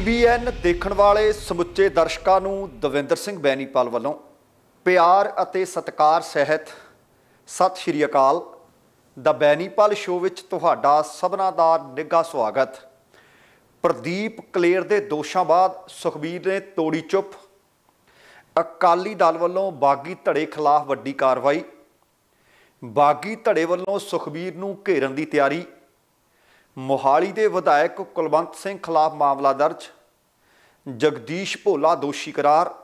TBN ਦੇਖਣ ਵਾਲੇ ਸਮੁੱਚੇ ਦਰਸ਼ਕਾਂ ਨੂੰ ਦਵਿੰਦਰ ਸਿੰਘ ਬੈਨੀਪਾਲ ਵੱਲੋਂ ਪਿਆਰ ਅਤੇ ਸਤਿਕਾਰ ਸਹਿਤ ਸਤਿ ਸ਼੍ਰੀ ਅਕਾਲ। ਦਾ ਬੈਨੀਪਾਲ ਸ਼ੋਅ ਵਿੱਚ ਤੁਹਾਡਾ ਸਭਨਾ ਦਾ ਨਿੱਘਾ ਸਵਾਗਤ। ਪ੍ਰਦੀਪ ਕਲੇਰ ਦੇ ਦੋਸ਼ਾਂ ਬਾਅਦ ਸੁਖਬੀਰ ਨੇ ਤੋੜੀ ਚੁੱਪ। ਅਕਾਲੀ ਦਲ ਵੱਲੋਂ ਬਾਗੀ ਧੜੇ ਖਿਲਾਫ ਵੱਡੀ ਕਾਰਵਾਈ। ਬਾਗੀ ਧੜੇ ਵੱਲੋਂ ਸੁਖਬੀਰ ਨੂੰ ਘੇਰਨ ਦੀ ਤਿਆਰੀ। ਮੋਹਾਲੀ ਦੇ ਵਿਧਾਇਕ ਕੁਲਵੰਤ ਸਿੰਘ ਖਿਲਾਫ ਮਾਮਲਾ ਦਰਜ, ਜਗਦੀਸ਼ ਭੋਲਾ ਦੋਸ਼ੀ ਕਰਾਰ,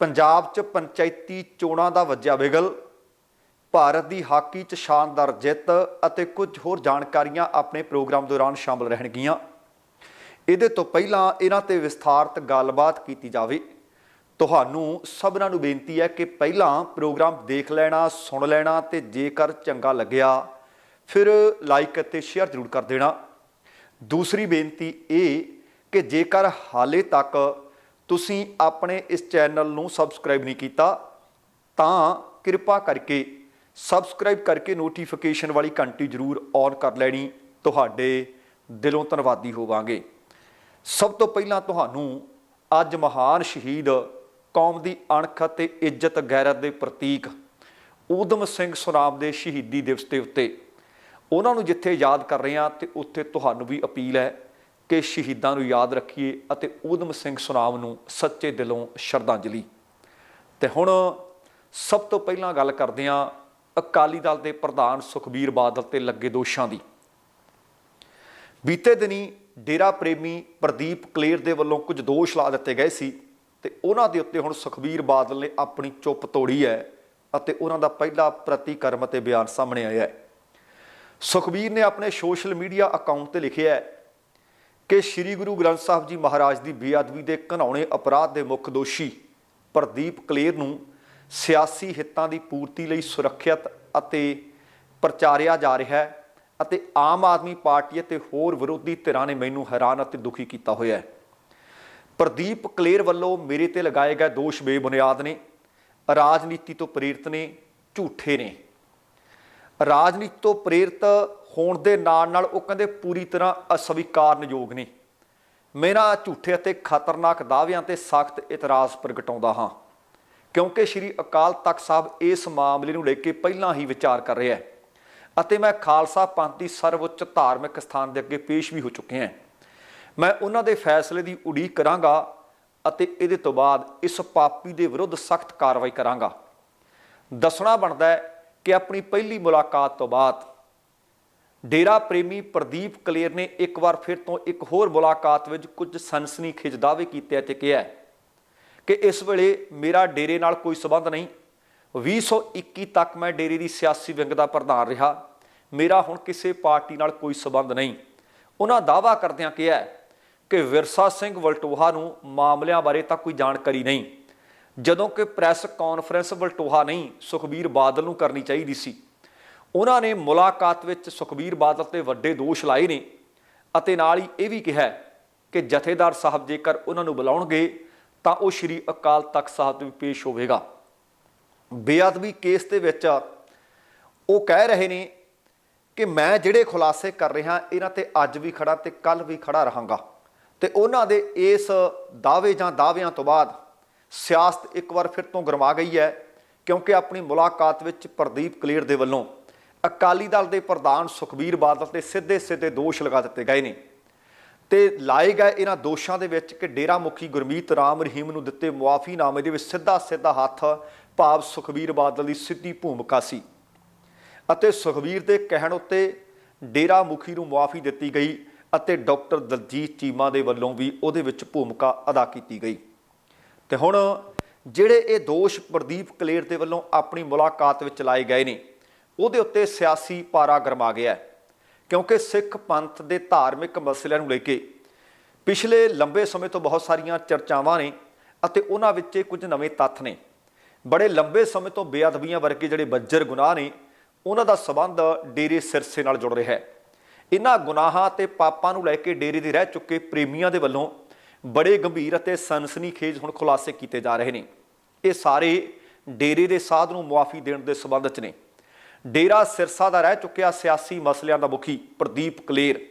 ਪੰਜਾਬ 'ਚ ਪੰਚਾਇਤੀ ਚੋਣਾਂ ਦਾ ਵੱਜਿਆ ਵਿਗਲ, ਭਾਰਤ ਦੀ ਹਾਕੀ 'ਚ ਸ਼ਾਨਦਾਰ ਜਿੱਤ ਅਤੇ ਕੁਝ ਹੋਰ ਜਾਣਕਾਰੀਆਂ ਆਪਣੇ ਪ੍ਰੋਗਰਾਮ ਦੌਰਾਨ ਸ਼ਾਮਲ ਰਹਿਣਗੀਆਂ। ਇਹਦੇ ਤੋਂ ਪਹਿਲਾਂ ਇਹਨਾਂ ਤੇ ਵਿਸਥਾਰਤ ਗੱਲਬਾਤ ਕੀਤੀ ਜਾਵੇ। ਤੁਹਾਨੂੰ ਸਭਨਾਂ ਨੂੰ ਬੇਨਤੀ ਹੈ ਕਿ ਪਹਿਲਾਂ ਪ੍ਰੋਗਰਾਮ ਦੇਖ ਲੈਣਾ, ਸੁਣ ਲੈਣਾ ਤੇ ਜੇਕਰ ਚੰਗਾ ਲੱਗਿਆ ਫਿਰ ਲਾਈਕ ਅਤੇ ਸ਼ੇਅਰ ਜ਼ਰੂਰ ਕਰ ਦੇਣਾ। ਦੂਸਰੀ ਬੇਨਤੀ ਇਹ ਕਿ ਜੇਕਰ ਹਾਲੇ ਤੱਕ ਤੁਸੀਂ ਆਪਣੇ ਇਸ ਚੈਨਲ ਨੂੰ ਸਬਸਕ੍ਰਾਈਬ ਨਹੀਂ ਕੀਤਾ, ਤਾਂ ਕਿਰਪਾ ਕਰਕੇ ਸਬਸਕ੍ਰਾਈਬ ਕਰਕੇ ਨੋਟੀਫਿਕੇਸ਼ਨ ਵਾਲੀ ਘੰਟੀ ਜ਼ਰੂਰ ਔਨ ਕਰ ਲੈਣੀ। ਤੁਹਾਡੇ ਦਿਲੋਂ ਧੰਨਵਾਦੀ ਹੋਵਾਂਗੇ। ਸਭ ਤੋਂ ਪਹਿਲਾਂ ਤੁਹਾਨੂੰ ਅੱਜ ਮਹਾਨ ਸ਼ਹੀਦ ਕੌਮ ਦੀ ਅਣਖ ਅਤੇ ਇੱਜ਼ਤ ਗੈਰਤ ਦੇ ਪ੍ਰਤੀਕ ਊਧਮ ਸਿੰਘ ਸੁਨਾਮ ਦੇ ਸ਼ਹੀਦੀ ਦਿਵਸ ਦੇ ਉੱਤੇ ਉਹਨਾਂ ਨੂੰ ਜਿੱਥੇ ਯਾਦ ਕਰ ਰਹੇ ਹਾਂ ਤੇ ਉੱਥੇ ਤੁਹਾਨੂੰ ਵੀ ਅਪੀਲ ਹੈ ਕਿ ਸ਼ਹੀਦਾਂ ਨੂੰ ਯਾਦ ਰੱਖੀਏ ਅਤੇ ਊਧਮ ਸਿੰਘ ਸੁਨਾਮ ਨੂੰ ਸੱਚੇ ਦਿਲੋਂ ਸ਼ਰਧਾਂਜਲੀ। ਤੇ ਹੁਣ ਸਭ ਤੋਂ ਪਹਿਲਾਂ ਗੱਲ ਕਰਦੇ ਹਾਂ ਅਕਾਲੀ ਦਲ ਦੇ ਪ੍ਰਧਾਨ ਸੁਖਬੀਰ ਬਾਦਲ ਤੇ ਲੱਗੇ ਦੋਸ਼ਾਂ ਦੀ। ਬੀਤੇ ਦਿਨੀ ਡੇਰਾ ਪ੍ਰੇਮੀ ਪ੍ਰਦੀਪ ਕਲੇਰ ਦੇ ਵੱਲੋਂ ਕੁਝ ਦੋਸ਼ ਲਾ ਦਿੱਤੇ ਗਏ ਸੀ ਤੇ ਉਹਨਾਂ ਦੇ ਉੱਤੇ ਹੁਣ ਸੁਖਬੀਰ ਬਾਦਲ ਨੇ ਆਪਣੀ ਚੁੱਪ ਤੋੜੀ ਹੈ ਅਤੇ ਉਹਨਾਂ ਦਾ ਪਹਿਲਾ ਪ੍ਰਤੀਕਰਮ ਅਤੇ ਬਿਆਨ ਸਾਹਮਣੇ ਆਇਆ ਹੈ। ਸੁਖਬੀਰ ਨੇ ਆਪਣੇ ਸੋਸ਼ਲ ਮੀਡੀਆ ਅਕਾਊਂਟ ਤੇ ਲਿਖਿਆ ਹੈ ਕਿ ਸ੍ਰੀ ਗੁਰੂ ਗ੍ਰੰਥ ਸਾਹਿਬ ਜੀ ਮਹਾਰਾਜ ਦੀ ਬੇਅਦਬੀ ਦੇ ਘਨਾਉਣੇ ਅਪਰਾਧ ਦੇ ਮੁੱਖ ਦੋਸ਼ੀ ਪ੍ਰਦੀਪ ਕਲੇਰ ਨੂੰ ਸਿਆਸੀ ਹਿੱਤਾਂ ਦੀ ਪੂਰਤੀ ਲਈ ਸੁਰੱਖਿਅਤ ਅਤੇ ਪ੍ਰਚਾਰਿਆ ਜਾ ਰਿਹਾ ਹੈ ਅਤੇ ਆਮ ਆਦਮੀ ਪਾਰਟੀ ਅਤੇ ਹੋਰ ਵਿਰੋਧੀ ਧਿਰਾਂ ਨੇ ਮੈਨੂੰ ਹੈਰਾਨ ਅਤੇ ਦੁਖੀ ਕੀਤਾ ਹੋਇਆ ਹੈ। ਪ੍ਰਦੀਪ ਕਲੇਰ ਵੱਲੋਂ ਮੇਰੇ ਤੇ ਲਗਾਏ ਗਏ ਦੋਸ਼ ਬੇਬੁਨਿਆਦ ਨੇ, ਰਾਜਨੀਤੀ ਤੋਂ ਪ੍ਰੇਰਿਤ ਨੇ, ਝੂਠੇ ਨੇ। ਰਾਜਨੀਤੀ ਤੋਂ ਪ੍ਰੇਰਿਤ ਹੋਣ ਦੇ ਨਾਲ ਨਾਲ ਉਹ ਕਹਿੰਦੇ ਪੂਰੀ ਤਰ੍ਹਾਂ ਅਸਵੀਕਾਰਨਯੋਗ ਨੇ। ਮੇਰਾ ਝੂਠੇ ਅਤੇ ਖਤਰਨਾਕ ਦਾਅਵਿਆਂ ਤੇ ਸਖਤ ਇਤਰਾਜ਼ ਪ੍ਰਗਟਾਉਂਦਾ ਹਾਂ, ਕਿਉਂਕਿ ਸ੍ਰੀ ਅਕਾਲ ਤਖਤ ਸਾਹਿਬ ਇਸ ਮਾਮਲੇ ਨੂੰ ਲੈ ਕੇ ਪਹਿਲਾਂ ਹੀ ਵਿਚਾਰ ਕਰ ਰਿਹਾ ਹੈ ਅਤੇ ਮੈਂ ਖਾਲਸਾ ਪੰਥ ਦੀ ਸਰਵਉੱਚ ਧਾਰਮਿਕ ਸਥਾਨ ਦੇ ਅੱਗੇ ਪੇਸ਼ ਵੀ ਹੋ ਚੁੱਕੇ ਹਾਂ। ਮੈਂ ਉਹਨਾਂ ਦੇ ਫੈਸਲੇ ਦੀ ਉਡੀਕ ਕਰਾਂਗਾ ਅਤੇ ਇਹਦੇ ਤੋਂ ਬਾਅਦ ਇਸ ਪਾਪੀ ਦੇ ਵਿਰੁੱਧ ਸਖਤ ਕਾਰਵਾਈ ਕਰਾਂਗਾ। ਦੱਸਣਾ ਬਣਦਾ ਹੈ ਕਿ ਆਪਣੀ ਪਹਿਲੀ ਮੁਲਾਕਾਤ ਤੋਂ ਬਾਅਦ ਡੇਰਾ ਪ੍ਰੇਮੀ ਪ੍ਰਦੀਪ ਕਲੇਰ ਨੇ ਇੱਕ ਵਾਰ ਫਿਰ ਤੋਂ ਇੱਕ ਹੋਰ ਮੁਲਾਕਾਤ ਵਿੱਚ ਕੁਝ ਸਨਸਨੀ ਸਨਸਨੀਖੇਜ ਦਾਅਵੇ ਕੀਤੇ ਅਤੇ ਕਿਹਾ ਕਿ ਇਸ ਵੇਲੇ ਮੇਰਾ ਡੇਰੇ ਨਾਲ ਕੋਈ ਸਬੰਧ ਨਹੀਂ। 2021 ਤੱਕ ਮੈਂ ਡੇਰੇ ਦੀ ਸਿਆਸੀ ਵਿੰਗ ਦਾ ਪ੍ਰਧਾਨ ਰਿਹਾ। ਮੇਰਾ ਹੁਣ ਕਿਸੇ ਪਾਰਟੀ ਨਾਲ ਕੋਈ ਸਬੰਧ ਨਹੀਂ। ਉਹਨਾਂ ਦਾਅਵਾ ਕਰਦਿਆਂ ਕਿਹਾ ਕਿ ਵਿਰਸਾ ਸਿੰਘ ਵਲਟੋਹਾ ਨੂੰ ਮਾਮਲਿਆਂ ਬਾਰੇ ਤਾਂ ਕੋਈ ਜਾਣਕਾਰੀ ਨਹੀਂ। ਜਦੋਂ ਕਿ ਪ੍ਰੈਸ ਕਾਨਫਰੰਸ ਵਲਟੋਹਾ ਨਹੀਂ, ਸੁਖਬੀਰ ਬਾਦਲ ਨੂੰ ਕਰਨੀ ਚਾਹੀਦੀ ਸੀ। ਉਹਨਾਂ ਨੇ ਮੁਲਾਕਾਤ ਵਿੱਚ ਸੁਖਬੀਰ ਬਾਦਲ ਤੇ ਵੱਡੇ ਦੋਸ਼ ਲਾਏ ਨੇ ਅਤੇ ਨਾਲ ਹੀ ਇਹ ਵੀ ਕਿਹਾ ਕਿ ਜਥੇਦਾਰ ਸਾਹਿਬ ਜੇਕਰ ਉਹਨਾਂ ਨੂੰ ਬੁਲਾਉਣਗੇ, ਤਾਂ ਉਹ ਸ਼੍ਰੀ ਅਕਾਲ ਤਖਤ ਸਾਹਿਬ ਤੇ ਪੇਸ਼ ਹੋਵੇਗਾ। ਬੇਅਦਬੀ ਕੇਸ ਦੇ ਵਿੱਚ ਉਹ ਕਹਿ ਰਹੇ ਨੇ ਕਿ ਮੈਂ ਜਿਹੜੇ ਖੁਲਾਸੇ ਕਰ ਰਿਹਾ, ਇਹਨਾਂ ਤੇ ਅੱਜ ਵੀ ਖੜਾ ਤੇ ਕੱਲ ਵੀ ਖੜਾ ਰਹਾਂਗਾ। ਤੇ ਉਹਨਾਂ ਦੇ ਇਸ ਦਾਅਵੇ ਜਾਂ ਦਾਅਵਿਆਂ ਤੋਂ ਬਾਅਦ ਸਿਆਸਤ ਇੱਕ ਵਾਰ ਫਿਰ ਤੋਂ ਗਰਮਾ ਗਈ ਹੈ, ਕਿਉਂਕਿ ਆਪਣੀ ਮੁਲਾਕਾਤ ਵਿੱਚ ਪ੍ਰਦੀਪ ਕਲੇਰ ਦੇ ਵੱਲੋਂ ਅਕਾਲੀ ਦਲ ਦੇ ਪ੍ਰਧਾਨ ਸੁਖਬੀਰ ਬਾਦਲ ਤੇ ਸਿੱਧੇ ਸਿੱਧੇ ਦੋਸ਼ ਲਗਾ ਦਿੱਤੇ ਗਏ ਨੇ। ਤੇ ਲਾਏ ਗਏ ਇਹਨਾਂ ਦੋਸ਼ਾਂ ਦੇ ਵਿੱਚ ਕਿ ਡੇਰਾ ਮੁਖੀ ਗੁਰਮੀਤ ਰਾਮ ਰਹੀਮ ਨੂੰ ਦਿੱਤੇ ਮੁਆਫੀਨਾਮੇ ਦੇ ਵਿੱਚ ਸਿੱਧਾ ਸਿੱਧਾ ਹੱਥ ਭਾਵ ਸੁਖਬੀਰ ਬਾਦਲ ਦੀ ਸਿੱਧੀ ਭੂਮਿਕਾ ਸੀ। ਅਤੇ ਸੁਖਬੀਰ ਦੇ ਕਹਿਣ ਉੱਤੇ ਡੇਰਾ ਮੁਖੀ ਨੂੰ ਮੁਆਫੀ ਦਿੱਤੀ ਗਈ ਅਤੇ ਡਾਕਟਰ ਦਲਜੀਤ ਚੀਮਾ ਦੇ ਵੱਲੋਂ ਵੀ ਉਹਦੇ ਵਿੱਚ ਭੂਮਿਕਾ ਅਦਾ ਕੀਤੀ ਗਈ। ਤੇ ਹੁਣ ਜਿਹੜੇ ਇਹ ਦੋਸ਼ ਪ੍ਰਦੀਪ ਕਲੇਰ ਦੇ ਵੱਲੋਂ ਆਪਣੀ ਮੁਲਾਕਾਤ ਵਿੱਚ ਲਾਏ ਗਏ ਨੇ, ਉਹਦੇ ਉੱਤੇ ਸਿਆਸੀ ਪਾਰਾ ਗਰਮਾ ਗਿਆ ਹੈ, ਕਿਉਂਕਿ ਸਿੱਖ ਪੰਥ ਦੇ ਧਾਰਮਿਕ ਮਸਲਿਆਂ ਨੂੰ ਲੈ ਕੇ ਪਿਛਲੇ ਲੰਬੇ ਸਮੇਂ ਤੋਂ ਬਹੁਤ ਸਾਰੀਆਂ ਚਰਚਾਵਾਂ ਨੇ ਅਤੇ ਉਹਨਾਂ ਵਿੱਚ ਕੁਝ ਨਵੇਂ ਤੱਥ ਨੇ। ਬੜੇ ਲੰਬੇ ਸਮੇਂ ਤੋਂ ਬੇਅਦਬੀਆਂ ਵਰਗੇ ਜਿਹੜੇ ਬੱਜਰ ਗੁਨਾਹ ਨੇ, ਉਹਨਾਂ ਦਾ ਸਬੰਧ ਡੇਰੇ ਸਿਰਸੇ ਨਾਲ ਜੁੜ ਰਿਹਾ ਹੈ। ਇਹਨਾਂ ਗੁਨਾਹਾਂ ਤੇ ਪਾਪਾਂ ਨੂੰ ਲੈ ਕੇ ਡੇਰੇ ਦੇ ਰਹਿ ਚੁੱਕੇ ਪ੍ਰੇਮੀਆਂ ਦੇ ਵੱਲੋਂ ਬੜੇ ਗੰਭੀਰ ਅਤੇ ਸਨਸਨੀਖੇਜ ਹੁਣ ਖੁਲਾਸੇ ਕੀਤੇ ਜਾ ਰਹੇ ਨੇ। ਇਹ ਸਾਰੇ ਡੇਰੇ ਦੇ ਸਾਧ ਨੂੰ ਮੁਆਫੀ ਦੇਣ ਦੇ ਸਬੰਧ 'ਚ ਨੇ। ਡੇਰਾ ਸਿਰਸਾ ਦਾ ਰਹਿ ਚੁੱਕਿਆ ਸਿਆਸੀ ਮਸਲਿਆਂ ਦਾ ਮੁਖੀ ਪ੍ਰਦੀਪ ਕਲੇਰ।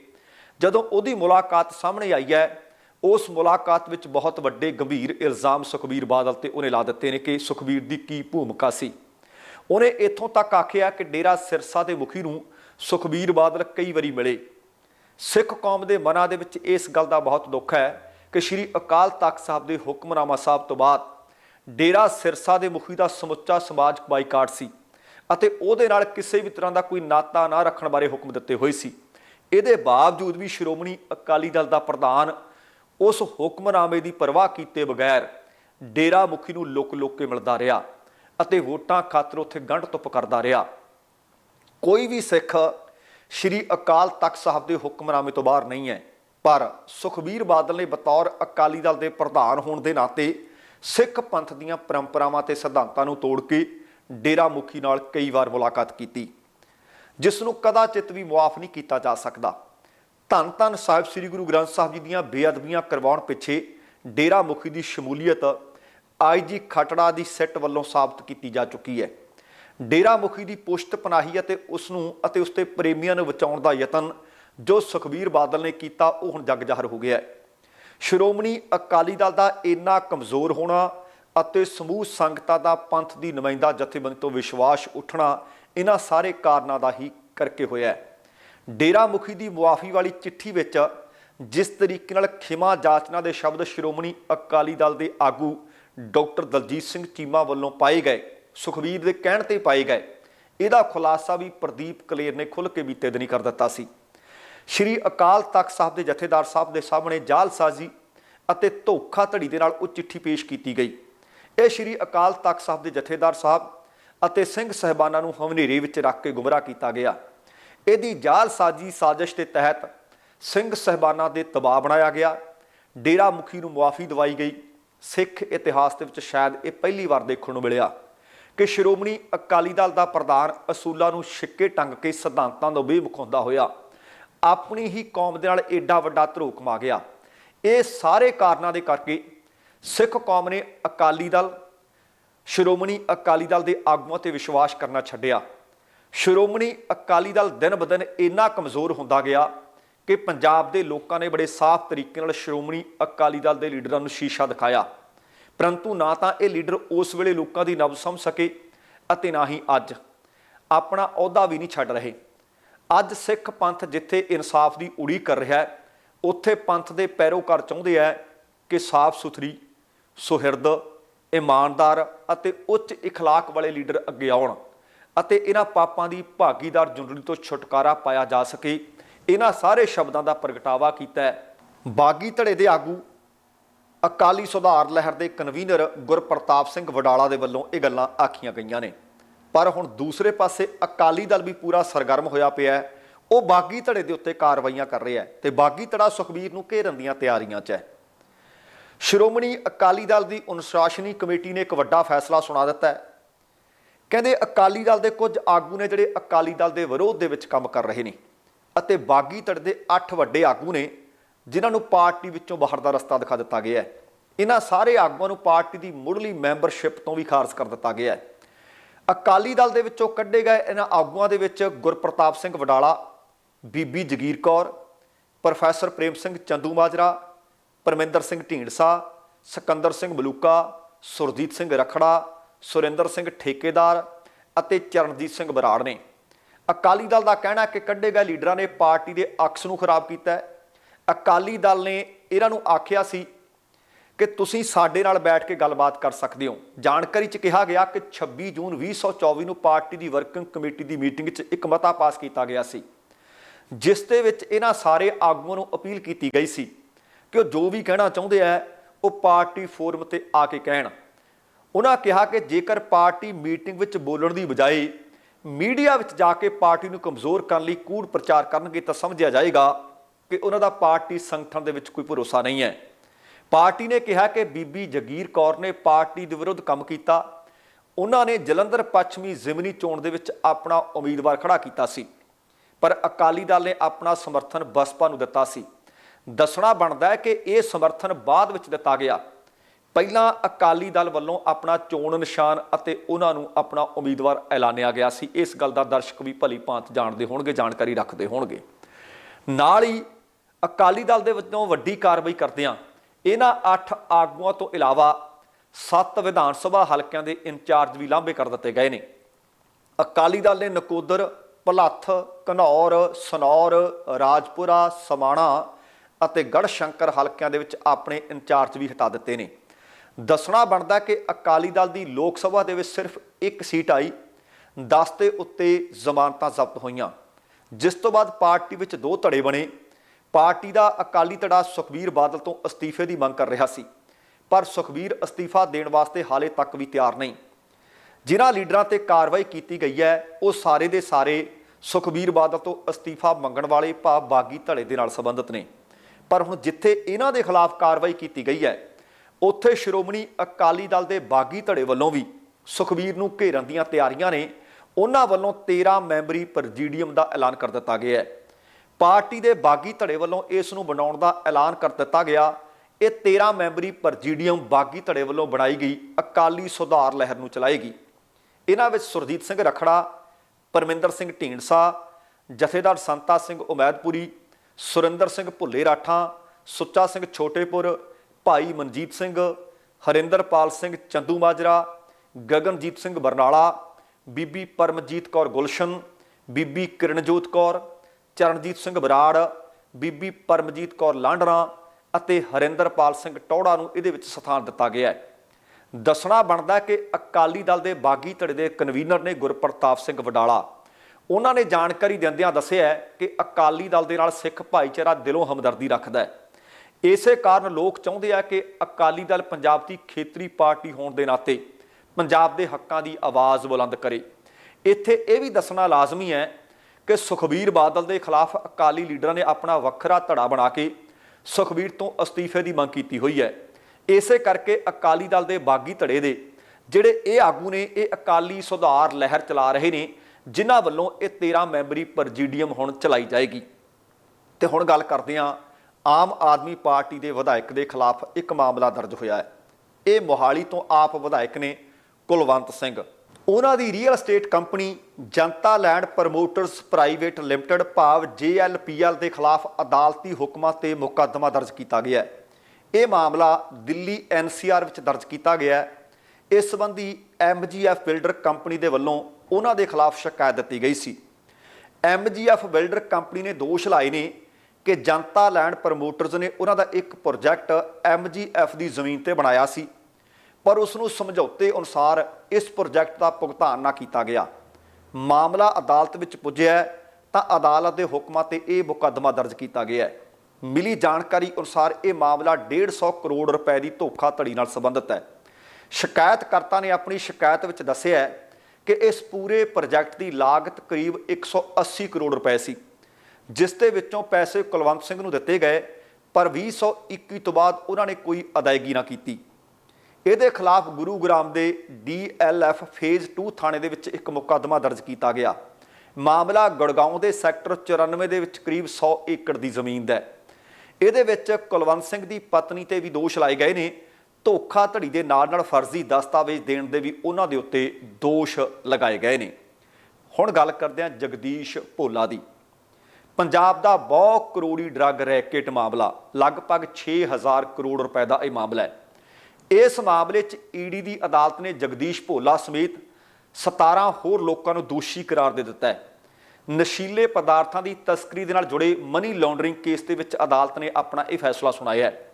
ਜਦੋਂ ਉਹਦੀ ਮੁਲਾਕਾਤ ਸਾਹਮਣੇ ਆਈ ਹੈ, ਉਸ ਮੁਲਾਕਾਤ ਵਿੱਚ ਬਹੁਤ ਵੱਡੇ ਗੰਭੀਰ ਇਲਜ਼ਾਮ ਸੁਖਬੀਰ ਬਾਦਲ ਤੇ ਉਹਨੇ ਲਾ ਦਿੱਤੇ ਨੇ ਕਿ ਸੁਖਬੀਰ ਦੀ ਕੀ ਭੂਮਿਕਾ ਸੀ। ਉਹਨੇ ਇੱਥੋਂ ਤੱਕ ਆਖਿਆ ਕਿ ਡੇਰਾ ਸਿਰਸਾ ਦੇ ਮੁਖੀ ਨੂੰ ਸੁਖਬੀਰ ਬਾਦਲ ਕਈ ਵਾਰੀ ਮਿਲੇ। ਸਿੱਖ ਕੌਮ ਦੇ ਮਨਾਂ ਦੇ ਵਿੱਚ ਇਸ ਗੱਲ ਦਾ ਬਹੁਤ ਦੁੱਖ ਹੈ ਕਿ ਸ੍ਰੀ ਅਕਾਲ ਤਖਤ ਸਾਹਿਬ ਦੇ ਹੁਕਮਨਾਮਾ ਸਾਹਿਬ ਤੋਂ ਬਾਅਦ ਡੇਰਾ ਸਿਰਸਾ ਦੇ ਮੁਖੀ ਦਾ ਸਮੁੱਚਾ ਸਮਾਜ ਬਾਈਕਾਟ ਸੀ ਅਤੇ ਉਹਦੇ ਨਾਲ ਕਿਸੇ ਵੀ ਤਰ੍ਹਾਂ ਦਾ ਕੋਈ ਨਾਤਾ ਨਾ ਰੱਖਣ ਬਾਰੇ ਹੁਕਮ ਦਿੱਤੇ ਹੋਏ ਸੀ। ਇਹਦੇ ਬਾਵਜੂਦ ਵੀ ਸ਼੍ਰੋਮਣੀ ਅਕਾਲੀ ਦਲ ਦਾ ਪ੍ਰਧਾਨ ਉਸ ਹੁਕਮਨਾਮੇ ਦੀ ਪਰਵਾਹ ਕੀਤੇ ਬਗੈਰ ਡੇਰਾ ਮੁਖੀ ਨੂੰ ਲੁਕ-ਲੁਕ ਕੇ ਮਿਲਦਾ ਰਿਹਾ ਅਤੇ ਵੋਟਾਂ ਖਾਤਰ ਉੱਥੇ ਗੰਢ ਤੁਪ ਕਰਦਾ ਰਿਹਾ। ਕੋਈ ਵੀ ਸਿੱਖ ਸ਼੍ਰੀ ਅਕਾਲ ਤਖਤ ਸਾਹਿਬ ਦੇ ਹੁਕਮਨਾਮੇ ਤੋਂ ਬਾਹਰ ਨਹੀਂ ਹੈ। ਪਰ ਸੁਖਬੀਰ ਬਾਦਲ ਨੇ ਬਤੌਰ ਅਕਾਲੀ ਦਲ ਦੇ ਪ੍ਰਧਾਨ ਹੋਣ ਦੇ ਨਾਤੇ ਸਿੱਖ ਪੰਥ ਦੀਆਂ ਪਰੰਪਰਾਵਾਂ ਤੇ ਸਿਧਾਂਤਾਂ ਨੂੰ ਤੋੜ ਕੇ ਡੇਰਾ ਮੁਖੀ ਨਾਲ ਕਈ ਵਾਰ ਮੁਲਾਕਾਤ ਕੀਤੀ, ਜਿਸ ਨੂੰ ਕਦਾਚਿਤ ਵੀ ਮੁਆਫ ਨਹੀਂ ਕੀਤਾ ਜਾ ਸਕਦਾ। ਧੰਨ ਧੰਨ ਸਾਹਿਬ ਸ੍ਰੀ ਗੁਰੂ ਗ੍ਰੰਥ ਸਾਹਿਬ ਜੀ ਦੀਆਂ ਬੇਅਦਬੀਆਂ ਕਰਵਾਉਣ ਪਿੱਛੇ ਡੇਰਾ ਮੁਖੀ ਦੀ ਸ਼ਮੂਲੀਅਤ ਆਈਜੀ ਖਟੜਾ ਦੀ ਸੈੱਟ ਵੱਲੋਂ ਸਾਬਤ ਕੀਤੀ ਜਾ ਚੁੱਕੀ ਹੈ। ਡੇਰਾ ਮੁਖੀ ਦੀ ਪੁਸ਼ਤ ਪਨਾਹੀ ਅਤੇ ਉਸ ਨੂੰ ਅਤੇ ਉਸ ਦੇ ਪ੍ਰੇਮੀਆਂ ਨੂੰ ਬਚਾਉਣ ਦਾ ਯਤਨ ਜੋ ਸੁਖਬੀਰ ਬਾਦਲ ਨੇ ਕੀਤਾ, ਉਹ ਹੁਣ ਜਗ ਜ਼ਾਹਰ ਹੋ ਗਿਆ ਹੈ। ਸ਼੍ਰੋਮਣੀ ਅਕਾਲੀ ਦਲ ਦਾ ਇੰਨਾ ਕਮਜ਼ੋਰ ਹੋਣਾ ਅਤੇ ਸਮੂਹ ਸੰਗਤਾਂ ਦਾ ਪੰਥ ਦੀ ਨੁਮਾਇੰਦਾ ਜਥੇਬੰਦੀ ਤੋਂ ਵਿਸ਼ਵਾਸ ਉੱਠਣਾ, ਇਹਨਾਂ ਸਾਰੇ ਕਾਰਨਾਂ ਦਾ ਹੀ ਕਰਕੇ ਹੋਇਆ ਹੈ। ਡੇਰਾ ਮੁਖੀ ਦੀ ਮੁਆਫੀ ਵਾਲੀ ਚਿੱਠੀ ਵਿੱਚ ਜਿਸ ਤਰੀਕੇ ਨਾਲ ਖਿਮਾ ਜਾਚਨਾ ਦੇ ਸ਼ਬਦ ਸ਼੍ਰੋਮਣੀ ਅਕਾਲੀ ਦਲ ਦੇ ਆਗੂ ਡਾਕਟਰ ਦਲਜੀਤ ਸਿੰਘ ਚੀਮਾ ਵੱਲੋਂ ਪਾਏ ਗਏ, ਸੁਖਬੀਰ ਦੇ ਕਹਿਣ ਤੇ ਪਾਏ ਗਏ, ਇਹਦਾ ਖੁਲਾਸਾ ਵੀ ਪ੍ਰਦੀਪ ਕਲੇਰ ਨੇ ਖੁੱਲ੍ਹ ਕੇ ਬੀਤੇ ਦਿਨੀ ਕਰ ਦਿੱਤਾ ਸੀ। ਸ਼੍ਰੀ ਅਕਾਲ ਤਖਤ ਸਾਹਿਬ ਦੇ ਜਥੇਦਾਰ ਸਾਹਿਬ ਦੇ ਸਾਹਮਣੇ ਜਾਲਸਾਜ਼ੀ ਅਤੇ ਧੋਖਾਧੜੀ ਦੇ ਨਾਲ ਉਹ ਚਿੱਠੀ ਪੇਸ਼ ਕੀਤੀ ਗਈ। ਇਹ ਸ਼੍ਰੀ ਅਕਾਲ ਤਖਤ ਸਾਹਿਬ ਦੇ ਜਥੇਦਾਰ ਸਾਹਿਬ ਅਤੇ ਸਿੰਘ ਸਹਿਬਾਨਾਂ ਨੂੰ ਹਵਨੇਰੇ ਵਿੱਚ ਰੱਖ ਕੇ ਗੁੰਮਰਾਹ ਕੀਤਾ ਗਿਆ। ਇਹਦੀ ਜਾਲਸਾਜ਼ੀ ਸਾਜ਼ਿਸ਼ ਦੇ ਤਹਿਤ ਸਿੰਘ ਸਹਿਬਾਨਾਂ ਦੇ ਦਬਾਅ ਬਣਾਇਆ ਗਿਆ। ਡੇਰਾ ਮੁਖੀ ਨੂੰ ਮੁਆਫੀ ਦਵਾਈ ਗਈ। ਸਿੱਖ ਇਤਿਹਾਸ ਦੇ ਵਿੱਚ ਸ਼ਾਇਦ ਇਹ ਪਹਿਲੀ ਵਾਰ ਦੇਖਣ ਨੂੰ ਮਿਲਿਆ ਕਿ ਸ਼੍ਰੋਮਣੀ ਅਕਾਲੀ ਦਲ ਦਾ ਪ੍ਰਧਾਨ ਅਸੂਲਾਂ ਨੂੰ ਛਿੱਕੇ ਟੰਗ ਕੇ ਸਿਧਾਂਤਾਂ ਤੋਂ ਬੇਮੁਖ ਹੁੰਦਾ ਹੋਇਆ ਆਪਣੀ ਹੀ ਕੌਮ ਦੇ ਨਾਲ ਏਡਾ ਵੱਡਾ ਧਰੋਹ ਕਮਾ ਗਿਆ। ਇਹ ਸਾਰੇ ਕਾਰਨਾਂ ਦੇ ਕਰਕੇ ਸਿੱਖ ਕੌਮ ਨੇ ਅਕਾਲੀ ਦਲ, ਸ਼੍ਰੋਮਣੀ ਅਕਾਲੀ ਦਲ ਦੇ ਆਗੂਆਂ ਤੇ ਵਿਸ਼ਵਾਸ ਕਰਨਾ ਛੱਡਿਆ। ਸ਼੍ਰੋਮਣੀ ਅਕਾਲੀ ਦਲ ਦਿਨ ਬਦਨ ਇੰਨਾ ਕਮਜ਼ੋਰ ਹੁੰਦਾ ਗਿਆ ਕਿ ਪੰਜਾਬ ਦੇ ਲੋਕਾਂ ਨੇ ਬੜੇ ਸਾਫ਼ ਤਰੀਕੇ ਨਾਲ ਸ਼੍ਰੋਮਣੀ ਅਕਾਲੀ ਦਲ ਦੇ ਲੀਡਰਾਂ ਨੂੰ ਸ਼ੀਸ਼ਾ ਦਿਖਾਇਆ। ਪਰੰਤੂ ਨਾ ਤਾਂ ਇਹ ਲੀਡਰ ਉਸ ਵੇਲੇ ਲੋਕਾਂ ਦੀ ਨਬਜ਼ ਸਮਝ ਸਕੇ ਅਤੇ ਨਾ ਹੀ ਅੱਜ। ਆਪਣਾ ਅਹੁਦਾ ਵੀ ਨਹੀਂ ਛੱਡ ਰਹੇ। ਅੱਜ ਸਿੱਖ ਪੰਥ ਜਿੱਥੇ ਇਨਸਾਫ ਦੀ ਉਡੀਕ ਕਰ ਰਿਹਾ ਹੈ ਉੱਥੇ ਪੰਥ ਦੇ ਪੈਰੋਕਾਰ ਚਾਹੁੰਦੇ ਆ ਕਿ ਸਾਫ਼ ਸੁਥਰੀ ਸੁਹਿਰਦ ਇਮਾਨਦਾਰ ਅਤੇ ਉੱਚ اخلاق ਵਾਲੇ ਲੀਡਰ ਅੱਗੇ ਆਉਣ ਅਤੇ ਇਹਨਾਂ ਪਾਪਾਂ ਦੀ ਭਾਗੀਦਾਰ ਜੁੰਡਲੀ ਤੋਂ ਛੁਟਕਾਰਾ ਪਾਇਆ ਜਾ ਸਕੇ ਇਹਨਾਂ ਸਾਰੇ ਸ਼ਬਦਾਂ ਦਾ ਪ੍ਰਗਟਾਵਾ ਕੀਤਾ ਹੈ ਬਾਗੀ ਧੜੇ ਦੇ ਆਗੂ ਅਕਾਲੀ ਸੁਧਾਰ ਲਹਿਰ ਦੇ ਕਨਵੀਨਰ ਗੁਰਪ੍ਰਤਾਪ ਸਿੰਘ ਵਡਾਲਾ ਦੇ ਵੱਲੋਂ ਇਹ ਗੱਲਾਂ ਆਖੀਆਂ ਗਈਆਂ ਨੇ ਪਰ ਹੁਣ ਦੂਸਰੇ ਪਾਸੇ ਅਕਾਲੀ ਦਲ ਵੀ ਪੂਰਾ ਸਰਗਰਮ ਹੋਇਆ ਪਿਆ ਹੈ। ਉਹ ਬਾਗੀ ਧੜੇ ਦੇ ਉੱਤੇ ਕਾਰਵਾਈਆਂ ਕਰ ਰਿਹਾ ਹੈ ਤੇ ਬਾਗੀ ਧੜਾ ਸੁਖਬੀਰ ਨੂੰ ਘੇਰਨ ਦੀਆਂ ਤਿਆਰੀਆਂ 'ਚ ਹੈ। ਸ਼੍ਰੋਮਣੀ ਅਕਾਲੀ ਦਲ ਦੀ ਅਨੁਸ਼ਾਸਨੀ ਕਮੇਟੀ ਨੇ ਇੱਕ ਵੱਡਾ ਫੈਸਲਾ ਸੁਣਾ ਦਿੱਤਾ ਹੈ। ਕਹਿੰਦੇ ਅਕਾਲੀ ਦਲ ਦੇ ਕੁਝ ਆਗੂ ਨੇ ਜਿਹੜੇ ਅਕਾਲੀ ਦਲ ਦੇ ਵਿਰੋਧ ਦੇ ਵਿੱਚ ਕੰਮ ਕਰ ਰਹੇ ਨੇ ਅਤੇ ਬਾਗੀ ਧੜੇ ਦੇ 8 ਵੱਡੇ ਆਗੂ ਨੇ, ਜਿਨ੍ਹਾਂ ਨੂੰ ਪਾਰਟੀ ਵਿੱਚੋਂ ਬਾਹਰ ਦਾ ਰਸਤਾ ਦਿਖਾ ਦਿੱਤਾ ਗਿਆ ਹੈ। ਇਹਨਾਂ ਸਾਰੇ ਆਗੂਆਂ ਨੂੰ ਪਾਰਟੀ ਦੀ ਮੁੱਢਲੀ ਮੈਂਬਰਸ਼ਿਪ ਤੋਂ ਵੀ ਖਾਰਜ ਕਰ ਦਿੱਤਾ ਗਿਆ ਹੈ। ਅਕਾਲੀ ਦਲ ਦੇ ਵਿੱਚੋਂ ਕੱਢੇ ਗਏ ਇਹਨਾਂ ਆਗੂਆਂ ਦੇ ਵਿੱਚ ਗੁਰਪ੍ਰਤਾਪ ਸਿੰਘ ਵਡਾਲਾ, ਬੀਬੀ ਜਗੀਰ ਕੌਰ, ਪ੍ਰੋਫੈਸਰ ਪ੍ਰੇਮ ਸਿੰਘ ਚੰਦੂ ਮਾਜਰਾ, ਪਰਮਿੰਦਰ ਸਿੰਘ ਢੀਂਡਸਾ, ਸਿਕੰਦਰ ਸਿੰਘ ਮਲੂਕਾ ਸੁਰਜੀਤ ਸਿੰਘ ਰਖੜਾ, ਸੁਰਿੰਦਰ ਸਿੰਘ ਠੇਕੇਦਾਰ ਅਤੇ ਚਰਨਜੀਤ ਸਿੰਘ ਬਰਾੜ ਨੇ। ਅਕਾਲੀ ਦਲ ਦਾ ਕਹਿਣਾ ਕਿ ਕੱਢੇ ਗਏ ਲੀਡਰਾਂ ਨੇ ਪਾਰਟੀ ਦੇ ਅਕਸ ਨੂੰ ਖਰਾਬ ਕੀਤਾ ਹੈ। ਅਕਾਲੀ ਦਲ ਨੇ ਇਹਨਾਂ ਨੂੰ ਆਖਿਆ ਸੀ ਕਿ ਤੁਸੀਂ ਸਾਡੇ ਨਾਲ ਬੈਠ ਕੇ ਗੱਲਬਾਤ ਕਰ ਸਕਦੇ ਹੋ। ਜਾਣਕਾਰੀ 'ਚ ਕਿਹਾ ਗਿਆ ਕਿ 26 ਜੂਨ 2024 ਨੂੰ ਪਾਰਟੀ ਦੀ ਵਰਕਿੰਗ ਕਮੇਟੀ ਦੀ ਮੀਟਿੰਗ 'ਚ ਇੱਕ ਮਤਾ ਪਾਸ ਕੀਤਾ ਗਿਆ ਸੀ, ਜਿਸ ਦੇ ਵਿੱਚ ਇਹਨਾਂ ਸਾਰੇ ਆਗੂਆਂ ਨੂੰ ਅਪੀਲ ਕੀਤੀ ਗਈ ਸੀ ਕਿ ਉਹ ਜੋ ਵੀ ਕਹਿਣਾ ਚਾਹੁੰਦੇ ਆ, ਉਹ ਪਾਰਟੀ ਫੋਰਮ ਤੇ ਆ ਕੇ ਕਹਿਣ। ਉਹਨਾਂ ਕਿਹਾ ਕਿ ਜੇਕਰ ਪਾਰਟੀ ਮੀਟਿੰਗ ਵਿੱਚ ਬੋਲਣ ਦੀ ਬਜਾਏ ਮੀਡੀਆ ਵਿੱਚ ਜਾ ਕੇ ਪਾਰਟੀ ਨੂੰ ਕਮਜ਼ੋਰ ਕਰਨ ਲਈ ਕੂੜ ਪ੍ਰਚਾਰ ਕਰਨਗੇ ਤਾਂ ਸਮਝਿਆ ਜਾਏਗਾ ਕਿ ਉਹਨਾਂ ਦਾ ਪਾਰਟੀ ਸੰਗਠਨ ਦੇ ਵਿੱਚ ਕੋਈ ਭਰੋਸਾ ਨਹੀਂ ਹੈ। ਪਾਰਟੀ ਨੇ ਕਿਹਾ ਕਿ ਬੀਬੀ ਜਗੀਰ ਕੌਰ ਨੇ ਪਾਰਟੀ ਦੇ ਵਿਰੁੱਧ ਕੰਮ ਕੀਤਾ। ਉਹਨਾਂ ਨੇ ਜਲੰਧਰ ਪੱਛਮੀ ਜ਼ਿਮਨੀ ਚੋਣ ਦੇ ਵਿੱਚ ਆਪਣਾ ਉਮੀਦਵਾਰ ਖੜਾ ਕੀਤਾ ਸੀ। ਪਰ ਅਕਾਲੀ ਦਲ ਨੇ ਆਪਣਾ ਸਮਰਥਨ ਬਸਪਾ ਨੂੰ ਦਿੱਤਾ ਸੀ। ਦੱਸਣਾ ਬਣਦਾ ਹੈ ਕਿ ਇਹ ਸਮਰਥਨ ਬਾਅਦ ਵਿੱਚ ਦਿੱਤਾ ਗਿਆ। ਪਹਿਲਾਂ ਅਕਾਲੀ ਦਲ ਵੱਲੋਂ ਆਪਣਾ ਚੋਣ ਨਿਸ਼ਾਨ ਅਤੇ ਉਹਨਾਂ ਨੂੰ ਆਪਣਾ ਉਮੀਦਵਾਰ ਐਲਾਨਿਆ ਗਿਆ ਸੀ। ਇਸ ਗੱਲ ਦਾ ਦਰਸ਼ਕ ਵੀ ਭਲੀ ਭਾਂਤ ਜਾਣਦੇ ਹੋਣਗੇ, ਜਾਣਕਾਰੀ ਰੱਖਦੇ ਹੋਣਗੇ। ਨਾਲ ਹੀ ਅਕਾਲੀ ਦਲ ਦੇ ਵੱਲੋਂ ਵੱਡੀ ਕਾਰਵਾਈ ਕਰਦਿਆਂ ਇਹਨਾਂ 8 ਆਗੂਆਂ ਤੋਂ ਇਲਾਵਾ 7 ਵਿਧਾਨ ਸਭਾ ਹਲਕਿਆਂ ਦੇ ਇੰਚਾਰਜ ਵੀ ਲਾਂਭੇ ਕਰ ਦਿੱਤੇ ਗਏ ਨੇ। ਅਕਾਲੀ ਦਲ ਨੇ ਨਕੋਦਰ, ਭਲੱਥ, ਘਨੌਰ, ਸਨੌਰ, ਰਾਜਪੁਰਾ, ਸਮਾਣਾ ਅਤੇ ਗੜਸ਼ੰਕਰ ਹਲਕਿਆਂ ਦੇ ਵਿੱਚ ਆਪਣੇ ਇੰਚਾਰਜ ਵੀ ਹਟਾ ਦਿੱਤੇ ਨੇ। ਦੱਸਣਾ ਬਣਦਾ ਕਿ ਅਕਾਲੀ ਦਲ ਦੀ ਲੋਕ ਸਭਾ ਦੇ ਵਿੱਚ ਸਿਰਫ ਇੱਕ ਸੀਟ ਆਈ। 10 ਦੇ ਉੱਤੇ ਜ਼ਮਾਨਤਾਂ ਜ਼ਬਤ ਹੋਈਆਂ। ਜਿਸ ਤੋਂ ਬਾਅਦ ਪਾਰਟੀ ਵਿੱਚ ਦੋ ਧੜੇ ਬਣੇ। ਪਾਰਟੀ ਦਾ ਅਕਾਲੀ ਧੜਾ ਸੁਖਬੀਰ ਬਾਦਲ ਤੋਂ ਅਸਤੀਫੇ ਦੀ ਮੰਗ ਕਰ ਰਿਹਾ ਸੀ, ਪਰ ਸੁਖਬੀਰ ਅਸਤੀਫਾ ਦੇਣ ਵਾਸਤੇ ਹਾਲੇ ਤੱਕ ਵੀ ਤਿਆਰ ਨਹੀਂ। ਜਿਨ੍ਹਾਂ ਲੀਡਰਾਂ ਤੇ ਕਾਰਵਾਈ ਕੀਤੀ ਗਈ ਹੈ, ਉਹ ਸਾਰੇ ਦੇ ਸਾਰੇ ਸੁਖਬੀਰ ਬਾਦਲ ਤੋਂ ਅਸਤੀਫਾ ਮੰਗਣ ਵਾਲੇ ਭਾਵ ਬਾਗੀ ਧੜੇ ਦੇ ਨਾਲ ਸੰਬੰਧਿਤ ਨੇ। ਪਰ ਹੁਣ ਜਿੱਥੇ ਇਹਨਾਂ ਦੇ ਖਿਲਾਫ ਕਾਰਵਾਈ ਕੀਤੀ ਗਈ ਹੈ, ਉੱਥੇ ਸ਼੍ਰੋਮਣੀ ਅਕਾਲੀ ਦਲ ਦੇ ਬਾਗੀ ਧੜੇ ਵੱਲੋਂ ਵੀ ਸੁਖਬੀਰ ਨੂੰ ਘੇਰਨ ਦੀਆਂ ਤਿਆਰੀਆਂ ਨੇ। ਉਹਨਾਂ ਵੱਲੋਂ 13 ਮੈਂਬਰੀ ਪ੍ਰੈਜ਼ੀਡੀਅਮ ਦਾ ਐਲਾਨ ਕਰ ਦਿੱਤਾ ਗਿਆ ਹੈ। ਪਾਰਟੀ ਦੇ ਬਾਗੀ ਧੜੇ ਵੱਲੋਂ ਇਸ ਨੂੰ ਬਣਾਉਣ ਦਾ ਐਲਾਨ ਕਰ ਦਿੱਤਾ ਗਿਆ। ਇਹ 13 ਮੈਂਬਰੀ ਪ੍ਰੈਜ਼ੀਡੀਅਮ ਬਾਗੀ ਧੜੇ ਵੱਲੋਂ ਬਣਾਈ ਗਈ ਅਕਾਲੀ ਸੁਧਾਰ ਲਹਿਰ ਨੂੰ ਚਲਾਏਗੀ। ਇਹਨਾਂ ਵਿੱਚ ਸੁਰਜੀਤ ਸਿੰਘ ਰਖੜਾ, ਪਰਮਿੰਦਰ ਸਿੰਘ ਢੀਂਡਸਾ, ਜਥੇਦਾਰ ਸੰਤਾ ਸਿੰਘ ਉਮੈਦਪੁਰੀ, ਸੁਰਿੰਦਰ ਸਿੰਘ ਭੁੱਲੇ ਰਾਠਾਂ, ਸੁੱਚਾ ਸਿੰਘ ਛੋਟੇਪੁਰ, ਭਾਈ ਮਨਜੀਤ ਸਿੰਘ, ਹਰਿੰਦਰਪਾਲ ਸਿੰਘ ਚੰਦੂ ਮਾਜਰਾ, ਗਗਨਜੀਤ ਸਿੰਘ ਬਰਨਾਲਾ, ਬੀਬੀ ਪਰਮਜੀਤ ਕੌਰ ਗੁਲਸ਼ਨ, ਬੀਬੀ ਕਿਰਨਜੋਤ ਕੌਰ ਚਰਨਜੀਤ ਸਿੰਘ ਬਰਾੜ, ਬੀਬੀ ਪਰਮਜੀਤ ਕੌਰ ਲਾਂਡਰਾ ਅਤੇ ਹਰਿੰਦਰਪਾਲ ਸਿੰਘ ਟੌੜਾ ਨੂੰ ਇਹਦੇ ਵਿੱਚ ਸਥਾਨ ਦਿੱਤਾ ਗਿਆ ਹੈ। ਦੱਸਣਾ ਬਣਦਾ ਕਿ ਅਕਾਲੀ ਦਲ ਦੇ ਬਾਗੀ ਧੜੇ ਦੇ ਕਨਵੀਨਰ ਨੇ ਗੁਰਪ੍ਰਤਾਪ ਸਿੰਘ ਵਡਾਲਾ। ਉਹਨਾਂ ਨੇ ਜਾਣਕਾਰੀ ਦਿੰਦਿਆਂ ਦੱਸਿਆ ਕਿ ਅਕਾਲੀ ਦਲ ਦੇ ਨਾਲ ਸਿੱਖ ਭਾਈਚਾਰਾ ਦਿਲੋਂ ਹਮਦਰਦੀ ਰੱਖਦਾ ਹੈ। ਇਸੇ ਕਾਰਨ ਲੋਕ ਚਾਹੁੰਦੇ ਆ ਕਿ ਅਕਾਲੀ ਦਲ ਪੰਜਾਬ ਦੀ ਖੇਤਰੀ ਪਾਰਟੀ ਹੋਣ ਦੇ ਨਾਤੇ ਪੰਜਾਬ ਦੇ ਹੱਕਾਂ ਦੀ ਆਵਾਜ਼ ਬੁਲੰਦ ਕਰੇ। ਇੱਥੇ ਇਹ ਵੀ ਦੱਸਣਾ ਲਾਜ਼ਮੀ ਹੈ ਕਿ ਸੁਖਬੀਰ ਬਾਦਲ ਦੇ ਖਿਲਾਫ ਅਕਾਲੀ ਲੀਡਰਾਂ ਨੇ ਆਪਣਾ ਵੱਖਰਾ ਧੜਾ ਬਣਾ ਕੇ ਸੁਖਬੀਰ ਤੋਂ ਅਸਤੀਫੇ ਦੀ ਮੰਗ ਕੀਤੀ ਹੋਈ ਹੈ। ਇਸੇ ਕਰਕੇ ਅਕਾਲੀ ਦਲ ਦੇ ਬਾਗੀ ਧੜੇ ਦੇ ਜਿਹੜੇ ਇਹ ਆਗੂ ਨੇ, ਇਹ ਅਕਾਲੀ ਸੁਧਾਰ ਲਹਿਰ ਚਲਾ ਰਹੇ ਨੇ, ਜਿਨ੍ਹਾਂ ਵੱਲੋਂ ਇਹ 13 ਮੈਂਬਰੀ ਪ੍ਰੈਜ਼ੀਡੀਅਮ ਹੁਣ ਚਲਾਈ ਜਾਏਗੀ। ਤੇ ਹੁਣ ਗੱਲ ਕਰਦੇ ਹਾਂ ਆਮ ਆਦਮੀ ਪਾਰਟੀ ਦੇ ਵਿਧਾਇਕ ਦੇ ਖਿਲਾਫ ਇੱਕ ਮਾਮਲਾ ਦਰਜ ਹੋਇਆ ਹੈ। ਇਹ ਮੋਹਾਲੀ ਤੋਂ ਆਪ ਵਿਧਾਇਕ ਨੇ ਕੁਲਵੰਤ ਸਿੰਘ। ਉਹਨਾਂ ਦੀ real estate company Janta land promoters private limited ਭਾਵ JLPL ਦੇ ਖਿਲਾਫ ਅਦਾਲਤੀ ਹੁਕਮਾਂ ਤੇ ਮੁਕੱਦਮਾ ਦਰਜ ਕੀਤਾ ਗਿਆ ਹੈ। ਇਹ ਮਾਮਲਾ ਦਿੱਲੀ NCR ਵਿੱਚ ਦਰਜ ਕੀਤਾ ਗਿਆ ਹੈ। ਇਸ ਸੰਬੰਧੀ MGF ਬਿਲਡਰ ਕੰਪਨੀ ਦੇ ਵੱਲੋਂ ਉਹਨਾਂ ਦੇ ਖਿਲਾਫ ਸ਼ਿਕਾਇਤ ਦਿੱਤੀ ਗਈ ਸੀ। MGF ਬਿਲਡਰ ਕੰਪਨੀ ਨੇ ਦੋਸ਼ ਲਾਏ ਨੇ ਕਿ ਜਨਤਾ ਲੈਂਡ ਪ੍ਰਮੋਟਰਸ ਨੇ ਉਹਨਾਂ ਦਾ ਇੱਕ ਪ੍ਰੋਜੈਕਟ MGF ਦੀ ਜ਼ਮੀਨ ਤੇ ਬਣਾਇਆ ਸੀ। ਪਰ ਉਸ ਨੂੰ ਸਮਝੌਤੇ ਅਨੁਸਾਰ ਇਸ ਪ੍ਰੋਜੈਕਟ ਦਾ ਭੁਗਤਾਨ ਨਾ ਕੀਤਾ ਗਿਆ। ਮਾਮਲਾ ਅਦਾਲਤ ਵਿੱਚ ਪੁੱਜਿਆ ਤਾਂ ਅਦਾਲਤ ਦੇ ਹੁਕਮਾਂ ਤੇ ਇਹ ਮੁਕੱਦਮਾ ਦਰਜ ਕੀਤਾ ਗਿਆ ਹੈ। ਮਿਲੀ ਜਾਣਕਾਰੀ ਅਨੁਸਾਰ ਇਹ ਮਾਮਲਾ 150 ਕਰੋੜ ਰੁਪਏ ਦੀ ਧੋਖਾਧੜੀ ਨਾਲ ਸੰਬੰਧਿਤ ਹੈ। ਸ਼ਿਕਾਇਤਕਰਤਾ ਨੇ ਆਪਣੀ ਸ਼ਿਕਾਇਤ ਵਿੱਚ ਦੱਸਿਆ ਹੈ ਕਿ ਇਸ ਪੂਰੇ ਪ੍ਰੋਜੈਕਟ ਦੀ ਲਾਗਤ ਕਰੀਬ 180 ਕਰੋੜ ਰੁਪਏ ਸੀ, ਜਿਸ ਦੇ ਵਿੱਚੋਂ ਪੈਸੇ ਕੁਲਵੰਤ ਸਿੰਘ ਨੂੰ ਦਿੱਤੇ ਗਏ, ਪਰ 2021 ਤੋਂ ਬਾਅਦ ਉਹਨਾਂ ਨੇ ਕੋਈ ਅਦਾਇਗੀ ਨਾ ਕੀਤੀ। ਇਹਦੇ ਖਿਲਾਫ ਗੁਰੂਗ੍ਰਾਮ ਦੇ DLF ਫੇਜ਼ 2 ਥਾਣੇ ਦੇ ਵਿੱਚ ਇੱਕ ਮੁਕੱਦਮਾ ਦਰਜ ਕੀਤਾ ਗਿਆ। ਮਾਮਲਾ ਗੜਗਾਉਂ ਦੇ ਸੈਕਟਰ 94 ਦੇ ਵਿੱਚ ਕਰੀਬ 100 ਏਕੜ ਦੀ ਜ਼ਮੀਨ ਦਾ ਹੈ। ਇਹਦੇ ਵਿੱਚ ਕੁਲਵੰਤ ਸਿੰਘ ਦੀ ਪਤਨੀ ਤੇ ਵੀ ਦੋਸ਼ ਲਾਏ ਗਏ ਨੇ। ਧੋਖਾਧੜੀ ਦੇ ਨਾਲ ਨਾਲ ਫਰਜ਼ੀ ਦਸਤਾਵੇਜ਼ ਦੇਣ ਦੇ ਵੀ ਉਹਨਾਂ ਦੇ ਉੱਤੇ ਦੋਸ਼ ਲਗਾਏ ਗਏ ਨੇ। ਹੁਣ ਗੱਲ ਕਰਦੇ ਹਾਂ ਜਗਦੀਸ਼ ਭੋਲਾ ਦੀ। ਪੰਜਾਬ ਦਾ ਬਹੁ ਕਰੋੜੀ ਡਰੱਗ ਰੈਕੇਟ ਮਾਮਲਾ। ਲਗਭਗ 6000 ਕਰੋੜ ਰੁਪਏ ਦਾ ਇਹ ਮਾਮਲਾ ਹੈ। ਇਸ ਮਾਮਲੇ 'ਚ ਈਡੀ ਦੀ ਅਦਾਲਤ ਨੇ ਜਗਦੀਸ਼ ਭੋਲਾ ਸਮੇਤ 17 ਹੋਰ ਲੋਕਾਂ ਨੂੰ ਦੋਸ਼ੀ ਕਰਾਰ ਦੇ ਦਿੱਤਾ ਹੈ। ਨਸ਼ੀਲੇ ਪਦਾਰਥਾਂ ਦੀ ਤਸਕਰੀ ਦੇ ਨਾਲ ਜੁੜੇ ਮਨੀ ਲਾਂਡਰਿੰਗ ਕੇਸ ਦੇ ਵਿੱਚ ਅਦਾਲਤ ਨੇ ਆਪਣਾ ਇਹ ਫੈਸਲਾ ਸੁਣਾਇਆ ਹੈ।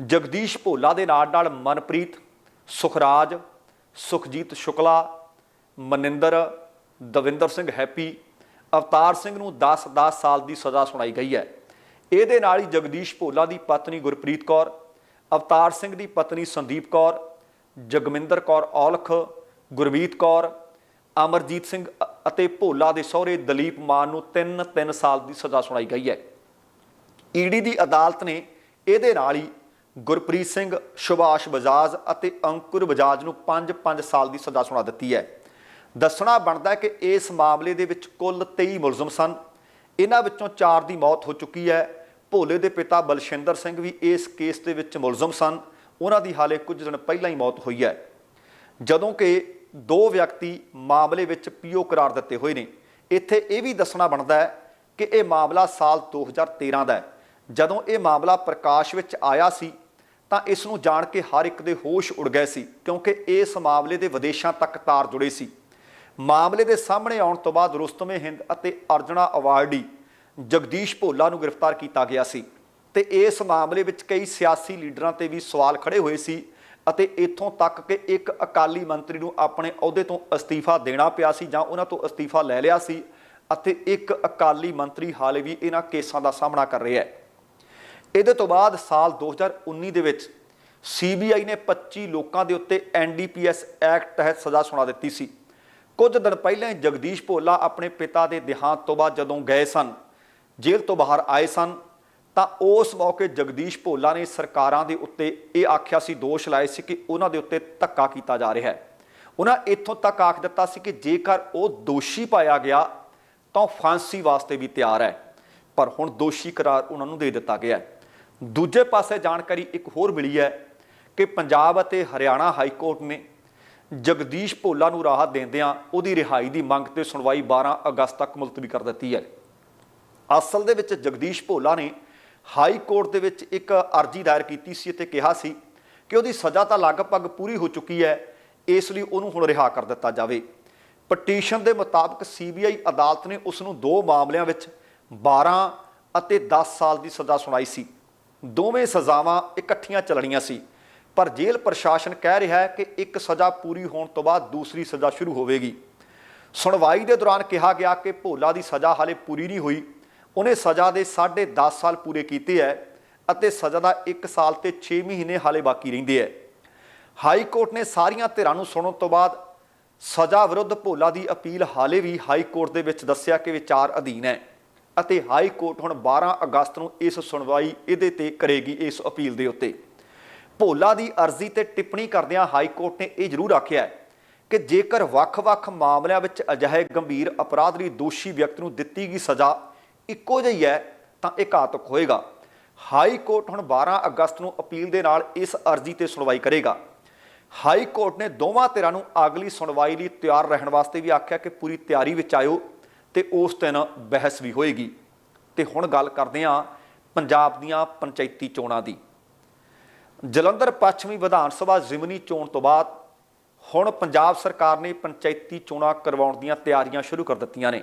ਜਗਦੀਸ਼ ਭੋਲਾ ਦੇ ਨਾਲ ਨਾਲ ਮਨਪ੍ਰੀਤ, ਸੁਖਰਾਜ, ਸੁਖਜੀਤ ਸ਼ੁਕਲਾ, ਮਨਿੰਦਰ, ਦਵਿੰਦਰ ਸਿੰਘ ਹੈਪੀ, ਅਵਤਾਰ ਸਿੰਘ ਨੂੰ 10-10 ਸਾਲ ਦੀ ਸਜ਼ਾ ਸੁਣਾਈ ਗਈ ਹੈ। ਇਹਦੇ ਨਾਲ ਹੀ ਜਗਦੀਸ਼ ਭੋਲਾ ਦੀ ਪਤਨੀ ਗੁਰਪ੍ਰੀਤ ਕੌਰ ਅਵਤਾਰ ਸਿੰਘ ਦੀ ਪਤਨੀ ਸੰਦੀਪ ਕੌਰ, ਜਗਮਿੰਦਰ ਕੌਰ ਔਲਖ, ਗੁਰਮੀਤ ਕੌਰ, ਅਮਰਜੀਤ ਸਿੰਘ ਅਤੇ ਭੋਲਾ ਦੇ ਸਹੁਰੇ ਦਲੀਪ ਮਾਨ ਨੂੰ 3-3 ਸਾਲ ਦੀ ਸਜ਼ਾ ਸੁਣਾਈ ਗਈ ਹੈ। ਈਡੀ ਦੀ ਅਦਾਲਤ ਨੇ ਇਹਦੇ ਨਾਲ ਹੀ ਗੁਰਪ੍ਰੀਤ ਸਿੰਘ, ਸੁਭਾਸ਼ ਬਜਾਜ ਅਤੇ ਅੰਕੁਰ ਬਜਾਜ ਨੂੰ 5-5 ਸਾਲ ਦੀ ਸਜ਼ਾ ਸੁਣਾ ਦਿੱਤੀ ਹੈ। ਦੱਸਣਾ ਬਣਦਾ ਕਿ ਇਸ ਮਾਮਲੇ ਦੇ ਵਿੱਚ ਕੁੱਲ 23 ਮੁਲਜ਼ਮ ਸਨ। ਇਹਨਾਂ ਵਿੱਚੋਂ 4 ਦੀ ਮੌਤ ਹੋ ਚੁੱਕੀ ਹੈ ਭੋਲੇ ਦੇ ਪਿਤਾ ਬਲਸ਼ਿੰਦਰ ਸਿੰਘ ਵੀ ਇਸ ਕੇਸ ਦੇ ਵਿੱਚ ਮੁਲਜ਼ਮ ਸਨ। ਉਹਨਾਂ ਦੀ ਹਾਲੇ ਕੁਝ ਦਿਨ ਪਹਿਲਾਂ ਹੀ ਮੌਤ ਹੋਈ ਹੈ। ਜਦੋਂ ਕਿ ਦੋ ਵਿਅਕਤੀ ਮਾਮਲੇ ਵਿੱਚ ਪੀਓ ਕਰਾਰ ਦਿੱਤੇ ਹੋਏ ਨੇ। ਇੱਥੇ ਇਹ ਵੀ ਦੱਸਣਾ ਬਣਦਾ ਹੈ ਕਿ ਇਹ ਮਾਮਲਾ ਸਾਲ 2013 ਦਾ ਹੈ। ਜਦੋਂ ਇਹ ਮਾਮਲਾ ਪ੍ਰਕਾਸ਼ ਵਿੱਚ ਆਇਆ ਸੀ, ਤਾਂ ਇਸ ਨੂੰ ਜਾਣ ਕੇ ਹਰ ਇੱਕ ਦੇ ਹੋਸ਼ ਉੜ ਗਏ ਸੀ, ਕਿਉਂਕਿ ਇਸ ਮਾਮਲੇ ਦੇ ਵਿਦੇਸ਼ਾਂ ਤੱਕ ਤਾਰ ਜੁੜੇ ਸੀ। ਮਾਮਲੇ ਦੇ ਸਾਹਮਣੇ ਆਉਣ ਤੋਂ ਬਾਅਦ ਰੁਸਤਮੇ ਹਿੰਦ ਅਤੇ ਅਰਜਣਾ ਅਵਾਰਡੀ ਜਗਦੀਸ਼ ਭੋਲਾ ਨੂੰ ਗ੍ਰਿਫਤਾਰ ਕੀਤਾ ਗਿਆ ਸੀ ਤੇ ਇਸ ਮਾਮਲੇ ਵਿੱਚ ਕਈ ਸਿਆਸੀ ਲੀਡਰਾਂ ਤੇ ਵੀ ਸਵਾਲ ਖੜੇ ਹੋਏ ਸੀ ਅਤੇ ਇੱਥੋਂ ਤੱਕ ਕਿ ਇੱਕ ਅਕਾਲੀ ਮੰਤਰੀ ਨੂੰ ਆਪਣੇ ਅਹੁਦੇ ਤੋਂ ਅਸਤੀਫਾ ਦੇਣਾ ਪਿਆ ਸੀ ਜਾਂ ਉਹਨਾਂ ਤੋਂ ਅਸਤੀਫਾ ਲੈ ਲਿਆ ਸੀ ਅਤੇ ਇੱਕ ਅਕਾਲੀ ਮੰਤਰੀ ਹਾਲੇ ਵੀ ਇਹਨਾਂ ਕੇਸਾਂ ਦਾ ਸਾਹਮਣਾ ਕਰ ਰਿਹਾ ਹੈ। ਇਹਦੇ ਤੋਂ ਬਾਅਦ ਸਾਲ 2019 ਦੇ ਵਿੱਚ ਸੀਬੀਆਈ ਨੇ 25 ਲੋਕਾਂ ਦੇ ਉੱਤੇ ਐਨਡੀਪੀਐਸ ਐਕਟ ਤਹਿਤ ਸਜ਼ਾ ਸੁਣਾ ਦਿੱਤੀ ਸੀ। ਕੁਝ ਦਿਨ ਪਹਿਲਾਂ ਜਗਦੀਸ਼ ਭੋਲਾ ਆਪਣੇ ਪਿਤਾ ਦੇ ਦੇਹਾਂਤ ਤੋਂ ਬਾਅਦ ਜਦੋਂ ਗਏ ਸਨ ਜੇਲ੍ਹ ਤੋਂ ਬਾਹਰ ਆਏ ਸਨ, ਤਾਂ ਉਸ ਮੌਕੇ ਜਗਦੀਸ਼ ਭੋਲਾ ਨੇ ਸਰਕਾਰਾਂ ਦੇ ਉੱਤੇ ਇਹ ਆਖਿਆ ਸੀ, ਦੋਸ਼ ਲਾਏ ਸੀ ਕਿ ਉਹਨਾਂ ਦੇ ਉੱਤੇ ਧੱਕਾ ਕੀਤਾ ਜਾ ਰਿਹਾ ਹੈ। ਉਹਨਾਂ ਇੱਥੋਂ ਤੱਕ ਆਖ ਦਿੱਤਾ ਸੀ ਕਿ ਜੇਕਰ ਉਹ ਦੋਸ਼ੀ ਪਾਇਆ ਗਿਆ, ਤਾਂ ਉਹ ਫਾਂਸੀ ਵਾਸਤੇ ਵੀ ਤਿਆਰ ਹੈ। ਪਰ ਹੁਣ ਦੋਸ਼ੀ ਕਰਾਰ ਉਹਨਾਂ ਨੂੰ ਦੇ ਦਿੱਤਾ ਗਿਆ ਹੈ। ਦੂਜੇ ਪਾਸੇ ਜਾਣਕਾਰੀ ਇੱਕ ਹੋਰ ਮਿਲੀ ਹੈ ਕਿ ਪੰਜਾਬ ਅਤੇ ਹਰਿਆਣਾ ਹਾਈ ਕੋਰਟ ਨੇ ਜਗਦੀਸ਼ ਭੋਲਾ ਨੂੰ ਰਾਹਤ ਦਿੰਦਿਆਂ ਉਹਦੀ ਰਿਹਾਈ ਦੀ ਮੰਗ ਤੇ ਸੁਣਵਾਈ 12 ਅਗਸਤ ਤੱਕ ਮੁਲਤਵੀ ਕਰ ਦਿੱਤੀ ਹੈ। ਅਸਲ ਦੇ ਵਿੱਚ ਜਗਦੀਸ਼ ਭੋਲਾ ਨੇ ਹਾਈ ਕੋਰਟ ਦੇ ਵਿੱਚ ਇੱਕ ਅਰਜੀ ਦਾਇਰ ਕੀਤੀ ਸੀ ਅਤੇ ਕਿਹਾ ਸੀ ਕਿ ਉਹਦੀ ਸਜ਼ਾ ਤਾਂ ਲਗਭਗ ਪੂਰੀ ਹੋ ਚੁੱਕੀ ਹੈ, ਇਸ ਲਈ ਉਹਨੂੰ ਹੁਣ ਰਿਹਾ ਕਰ ਦਿੱਤਾ ਜਾਵੇ। ਪਟੀਸ਼ਨ ਦੇ ਮੁਤਾਬਕ ਸੀਬੀਆਈ ਅਦਾਲਤ ਨੇ ਉਸ ਨੂੰ ਦੋ ਮਾਮਲਿਆਂ ਵਿੱਚ 12 ਅਤੇ 10 ਸਾਲ ਦੀ ਸਜ਼ਾ ਸੁਣਾਈ ਸੀ। ਦੋਵੇਂ ਸਜ਼ਾਵਾਂ ਇਕੱਠੀਆਂ ਚੱਲਣੀਆਂ ਸੀ, ਪਰ ਜੇਲ੍ਹ ਪ੍ਰਸ਼ਾਸਨ ਕਹਿ ਰਿਹਾ ਹੈ ਕਿ ਇੱਕ ਸਜ਼ਾ ਪੂਰੀ ਹੋਣ ਤੋਂ ਬਾਅਦ ਦੂਸਰੀ ਸਜ਼ਾ ਸ਼ੁਰੂ ਹੋਵੇਗੀ। ਸੁਣਵਾਈ ਦੇ ਦੌਰਾਨ ਕਿਹਾ ਗਿਆ ਕਿ ਭੋਲਾ ਦੀ ਸਜ਼ਾ ਹਾਲੇ ਪੂਰੀ ਨਹੀਂ ਹੋਈ। ਉਹਨੇ ਸਜ਼ਾ ਦੇ 10.5 ਸਾਲ ਪੂਰੇ ਕੀਤੇ ਹੈ ਅਤੇ ਸਜ਼ਾ ਦਾ 1 ਸਾਲ ਤੇ 6 ਮਹੀਨੇ ਹਾਲੇ ਬਾਕੀ ਰਹਿੰਦੇ ਹੈ ਹਾਈ ਕੋਰਟ ਨੇ ਸਾਰੀਆਂ ਧਿਰਾਂ ਨੂੰ ਸੁਣਨ ਤੋਂ ਬਾਅਦ ਸਜ਼ਾ ਵਿਰੁੱਧ ਭੋਲਾ ਦੀ ਅਪੀਲ ਹਾਲੇ ਵੀ ਹਾਈ ਕੋਰਟ ਦੇ ਵਿੱਚ ਦੱਸਿਆ ਕਿ ਵਿਚਾਰ ਅਧੀਨ ਹੈ ਅਤੇ ਹਾਈ ਕੋਰਟ ਹੁਣ 12 ਅਗਸਤ ਨੂੰ ਇਸ ਸੁਣਵਾਈ ਇਹਦੇ ਤੇ ਕਰੇਗੀ ਇਸ ਅਪੀਲ ਦੇ ਉੱਤੇ। ਭੋਲਾ ਦੀ ਅਰਜ਼ੀ ਤੇ ਟਿੱਪਣੀ ਕਰਦਿਆਂ ਹਾਈ ਕੋਰਟ ਨੇ ਇਹ ਜ਼ਰੂਰ ਆਖਿਆ ਕਿ ਜੇਕਰ ਵੱਖ-ਵੱਖ ਮਾਮਲਿਆਂ ਵਿੱਚ ਅਜਿਹੇ ਗੰਭੀਰ ਅਪਰਾਧ ਲਈ ਦੋਸ਼ੀ ਵਿਅਕਤੀ ਨੂੰ ਦਿੱਤੀ ਗਈ ਸਜ਼ਾ ਇੱਕੋ ਜਿਹੀ ਹੈ, ਤਾਂ ਇਹ ਘਾਤਕ ਹੋਏਗਾ। ਹਾਈ ਕੋਰਟ ਹੁਣ 12 ਅਗਸਤ ਨੂੰ ਅਪੀਲ ਦੇ ਨਾਲ ਇਸ ਅਰਜ਼ੀ ਤੇ ਸੁਣਵਾਈ ਕਰੇਗਾ। ਹਾਈ ਕੋਰਟ ਨੇ ਦੋਵਾਂ ਧਿਰਾਂ ਨੂੰ ਅਗਲੀ ਸੁਣਵਾਈ ਲਈ ਤਿਆਰ ਰਹਿਣ ਵਾਸਤੇ ਵੀ ਆਖਿਆ ਕਿ ਪੂਰੀ ਤਿਆਰੀ ਵਿੱਚ ਆਇਓ ਤੇ ਉਸ ਦਿਨ ਬਹਿਸ ਵੀ ਹੋਏਗੀ। ਤੇ ਹੁਣ ਗੱਲ ਕਰਦੇ ਹਾਂ ਪੰਜਾਬ ਦੀਆਂ ਪੰਚਾਇਤੀ ਚੋਣਾਂ ਦੀ। ਜਲੰਧਰ ਪੱਛਮੀ ਵਿਧਾਨ ਸਭਾ ਜ਼ਿਮਨੀ ਚੋਣ ਤੋਂ ਬਾਅਦ ਹੁਣ ਪੰਜਾਬ ਸਰਕਾਰ ਨੇ ਪੰਚਾਇਤੀ ਚੋਣਾਂ ਕਰਵਾਉਣ ਦੀਆਂ ਤਿਆਰੀਆਂ ਸ਼ੁਰੂ ਕਰ ਦਿੱਤੀਆਂ ਨੇ।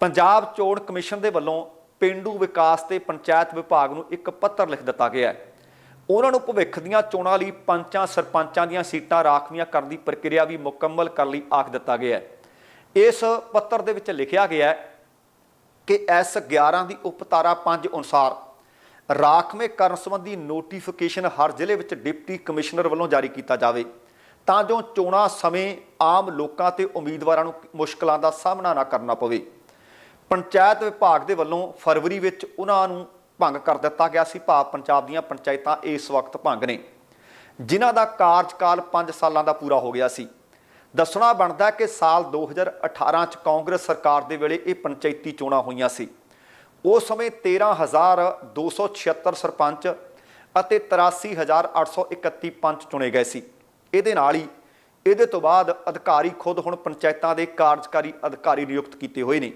ਪੰਜਾਬ ਚੋਣ ਕਮਿਸ਼ਨ ਦੇ ਵੱਲੋਂ ਪਿੰਡੂ ਵਿਕਾਸ ਤੇ ਪੰਚਾਇਤ ਵਿਭਾਗ ਨੂੰ ਇੱਕ ਪੱਤਰ ਲਿਖ ਦਿੱਤਾ ਗਿਆ ਹੈ। ਉਹਨਾਂ ਨੂੰ ਭਵਿੱਖ ਦੀਆਂ ਚੋਣਾਂ ਲਈ ਪੰਚਾਂ, ਸਰਪੰਚਾਂ ਦੀਆਂ ਸੀਟਾਂ ਰਾਖਵੀਆਂ ਕਰਨ ਦੀ ਪ੍ਰਕਿਰਿਆ ਵੀ ਮੁਕੰਮਲ ਕਰਨ ਲਈ ਆਖ ਦਿੱਤਾ ਗਿਆ ਹੈ। ਇਸ ਪੱਤਰ ਦੇ ਵਿੱਚ ਲਿਖਿਆ ਗਿਆ ਹੈ ਕਿ ਐਸ 11 ਦੀ ਉਪਤਾਰਾ 5 ਅਨੁਸਾਰ ਰਾਖਵੇਂ ਕਰਨ ਸੰਬੰਧੀ ਨੋਟੀਫਿਕੇਸ਼ਨ ਹਰ ਜ਼ਿਲ੍ਹੇ ਵਿੱਚ ਡਿਪਟੀ ਕਮਿਸ਼ਨਰ ਵੱਲੋਂ ਜਾਰੀ ਕੀਤਾ ਜਾਵੇ, ਤਾਂ ਜੋ ਚੋਣਾਂ ਸਮੇਂ ਆਮ ਲੋਕਾਂ ਤੇ ਉਮੀਦਵਾਰਾਂ ਨੂੰ ਮੁਸ਼ਕਲਾਂ ਦਾ ਸਾਹਮਣਾ ਨਾ ਕਰਨਾ ਪਵੇ। ਪੰਚਾਇਤ ਵਿਭਾਗ ਦੇ ਵੱਲੋਂ ਫਰਵਰੀ ਵਿੱਚ ਉਹਨਾਂ ਨੂੰ ਭੰਗ ਕਰ ਦਿੱਤਾ ਗਿਆ ਸੀ। ਭਾਵ ਪੰਜਾਬ ਦੀਆਂ ਪੰਚਾਇਤਾਂ ਇਸ ਵਕਤ ਭੰਗ ਨੇ। ਜਿਨ੍ਹਾਂ ਦਾ ਕਾਰਜਕਾਲ 5 ਸਾਲਾਂ ਦਾ ਪੂਰਾ ਹੋ ਗਿਆ ਸੀ। ਦੱਸਣਾ ਬਣਦਾ ਕਿ ਸਾਲ 2018 ਚ ਕਾਂਗਰਸ ਸਰਕਾਰ ਦੇ ਵੇਲੇ ਇਹ ਪੰਚਾਇਤੀ ਚੋਣਾਂ ਹੋਈਆਂ ਸੀ। ਉਸ ਸਮੇਂ 13276 ਸਰਪੰਚ ਅਤੇ 83831 ਪੰਚ ਚੁਣੇ ਗਏ ਸੀ। ਇਹਦੇ ਨਾਲ ਹੀ ਇਹਦੇ ਤੋਂ ਬਾਅਦ ਅਧਿਕਾਰੀ ਖੁਦ ਹੁਣ ਪੰਚਾਇਤਾਂ ਦੇ ਕਾਰਜਕਾਰੀ ਅਧਿਕਾਰੀ ਨਿਯੁਕਤ ਕੀਤੇ ਹੋਏ ਨੇ।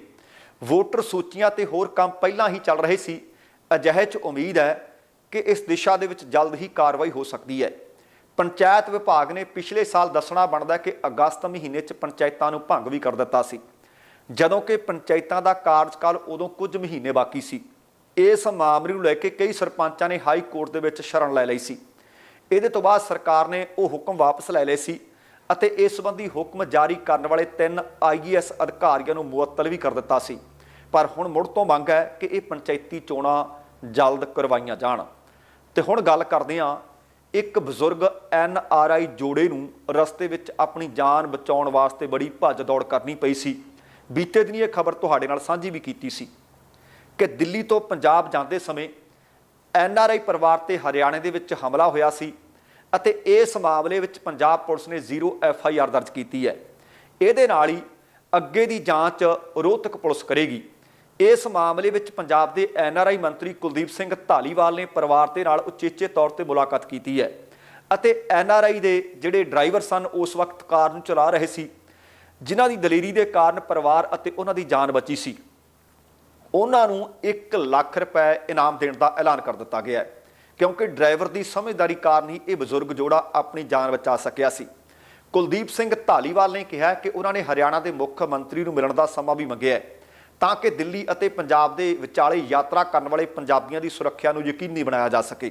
ਵੋਟਰ ਸੂਚੀਆਂ ਤੇ ਹੋਰ ਕੰਮ ਪਹਿਲਾਂ ਹੀ ਚੱਲ ਰਹੇ ਸੀ, ਅਜਿਹੇ ਚ ਉਮੀਦ ਹੈ ਕਿ ਇਸ ਦਿਸ਼ਾ ਦੇ ਵਿੱਚ ਜਲਦ ਹੀ ਕਾਰਵਾਈ ਹੋ ਸਕਦੀ ਹੈ। ਪੰਚਾਇਤ ਵਿਭਾਗ ਨੇ ਪਿਛਲੇ ਸਾਲ ਦੱਸਣਾ ਬਣਦਾ ਕਿ ਅਗਸਤ ਮਹੀਨੇ 'ਚ ਪੰਚਾਇਤਾਂ ਨੂੰ ਭੰਗ ਵੀ ਕਰ ਦਿੱਤਾ ਸੀ। ਜਦੋਂ ਕਿ ਪੰਚਾਇਤਾਂ ਦਾ ਕਾਰਜਕਾਲ ਉਦੋਂ ਕੁਝ ਮਹੀਨੇ ਬਾਕੀ ਸੀ। ਇਸ ਮਾਮਲੇ ਨੂੰ ਲੈ ਕੇ ਕਈ ਸਰਪੰਚਾਂ ਨੇ ਹਾਈ ਕੋਰਟ ਦੇ ਵਿੱਚ ਸ਼ਰਨ ਲੈ ਲਈ ਸੀ। ਇਹਦੇ ਤੋਂ ਬਾਅਦ ਸਰਕਾਰ ਨੇ ਉਹ ਹੁਕਮ ਵਾਪਸ ਲੈ ਲਏ ਸੀ ਅਤੇ ਇਸ ਸੰਬੰਧੀ ਹੁਕਮ ਜਾਰੀ ਕਰਨ ਵਾਲੇ ਤਿੰਨ ਆਈਏਐਸ ਅਧਿਕਾਰੀਆਂ ਨੂੰ ਮੁਅੱਤਲ ਵੀ ਕਰ ਦਿੱਤਾ ਸੀ। ਪਰ ਹੁਣ ਮੁੜ ਤੋਂ ਮੰਗ ਹੈ ਕਿ ਇਹ ਪੰਚਾਇਤੀ ਚੋਣਾਂ ਜਲਦ ਕਰਵਾਈਆਂ ਜਾਣ। ਤੇ ਹੁਣ ਗੱਲ ਕਰਦੇ ਹਾਂ, ਇੱਕ ਬਜ਼ੁਰਗ ਐਨ ਆਰ ਆਈ ਜੋੜੇ ਨੂੰ ਰਸਤੇ ਵਿੱਚ ਆਪਣੀ ਜਾਨ ਬਚਾਉਣ ਵਾਸਤੇ ਬੜੀ ਭੱਜ ਦੌੜ ਕਰਨੀ ਪਈ ਸੀ। ਬੀਤੇ ਦਿਨੀ ਇਹ ਖਬਰ ਤੁਹਾਡੇ ਨਾਲ ਸਾਂਝੀ ਵੀ ਕੀਤੀ ਸੀ ਕਿ ਦਿੱਲੀ ਤੋਂ ਪੰਜਾਬ ਜਾਂਦੇ ਸਮੇਂ ਐਨ ਆਰ ਆਈ ਪਰਿਵਾਰ ਤੇ ਹਰਿਆਣੇ ਦੇ ਵਿੱਚ ਹਮਲਾ ਹੋਇਆ ਸੀ ਅਤੇ ਇਸ ਮਾਮਲੇ ਵਿੱਚ ਪੰਜਾਬ ਪੁਲਿਸ ਨੇ ਜ਼ੀਰੋ ਐਫ ਆਈ ਆਰ ਦਰਜ ਕੀਤੀ ਹੈ। ਇਹਦੇ ਨਾਲ ਹੀ ਅੱਗੇ ਦੀ ਜਾਂਚ ਰੋਹਤਕ ਪੁਲਿਸ ਕਰੇਗੀ। ਇਸ ਮਾਮਲੇ ਵਿੱਚ ਪੰਜਾਬ ਦੇ ਐਨ ਆਰ ਆਈ ਮੰਤਰੀ ਕੁਲਦੀਪ ਸਿੰਘ ਢਾਲੀਵਾਲ ਨੇ ਪਰਿਵਾਰ ਦੇ ਨਾਲ ਉਚੇਚੇ ਤੌਰ ਤੇ ਮੁਲਾਕਾਤ ਕੀਤੀ ਹੈ ਅਤੇ ਐਨ ਆਰ ਆਈ ਦੇ ਜਿਹੜੇ ਡਰਾਈਵਰ ਸਨ, ਉਸ ਵਕਤ ਕਾਰ ਨੂੰ ਚਲਾ ਰਹੇ ਸੀ, ਜਿਨ੍ਹਾਂ ਦੀ ਦਲੇਰੀ ਦੇ ਕਾਰਨ ਪਰਿਵਾਰ ਅਤੇ ਉਹਨਾਂ ਦੀ ਜਾਨ ਬਚੀ ਸੀ। ਉਹਨਾਂ ਨੂੰ 1 ਲੱਖ ਰੁਪਏ ਇਨਾਮ ਦੇਣ ਦਾ ਐਲਾਨ ਕਰ ਦਿੱਤਾ ਗਿਆ ਹੈ, ਕਿਉਂਕਿ ਡਰਾਈਵਰ ਦੀ ਸਮਝਦਾਰੀ ਕਾਰਨ ਹੀ ਇਹ ਬਜ਼ੁਰਗ ਜੋੜਾ ਆਪਣੀ ਜਾਨ ਬਚਾ ਸਕਿਆ ਸੀ। ਕੁਲਦੀਪ ਸਿੰਘ ਢਾਲੀਵਾਲ ਨੇ ਕਿਹਾ ਕਿ ਉਹਨਾਂ ਨੇ ਹਰਿਆਣਾ ਦੇ ਮੁੱਖ ਮੰਤਰੀ ਨੂੰ ਮਿਲਣ ਦਾ ਸਮਾਂ ਵੀ ਮੰਗਿਆ ਹੈ। ਤਾਂ ਕਿ ਦਿੱਲੀ ਅਤੇ ਪੰਜਾਬ ਦੇ ਵਿਚਾਲੇ ਯਾਤਰਾ ਕਰਨ ਵਾਲੇ ਪੰਜਾਬੀਆਂ ਦੀ ਸੁਰੱਖਿਆ ਨੂੰ ਯਕੀਨੀ ਬਣਾਇਆ ਜਾ ਸਕੇ।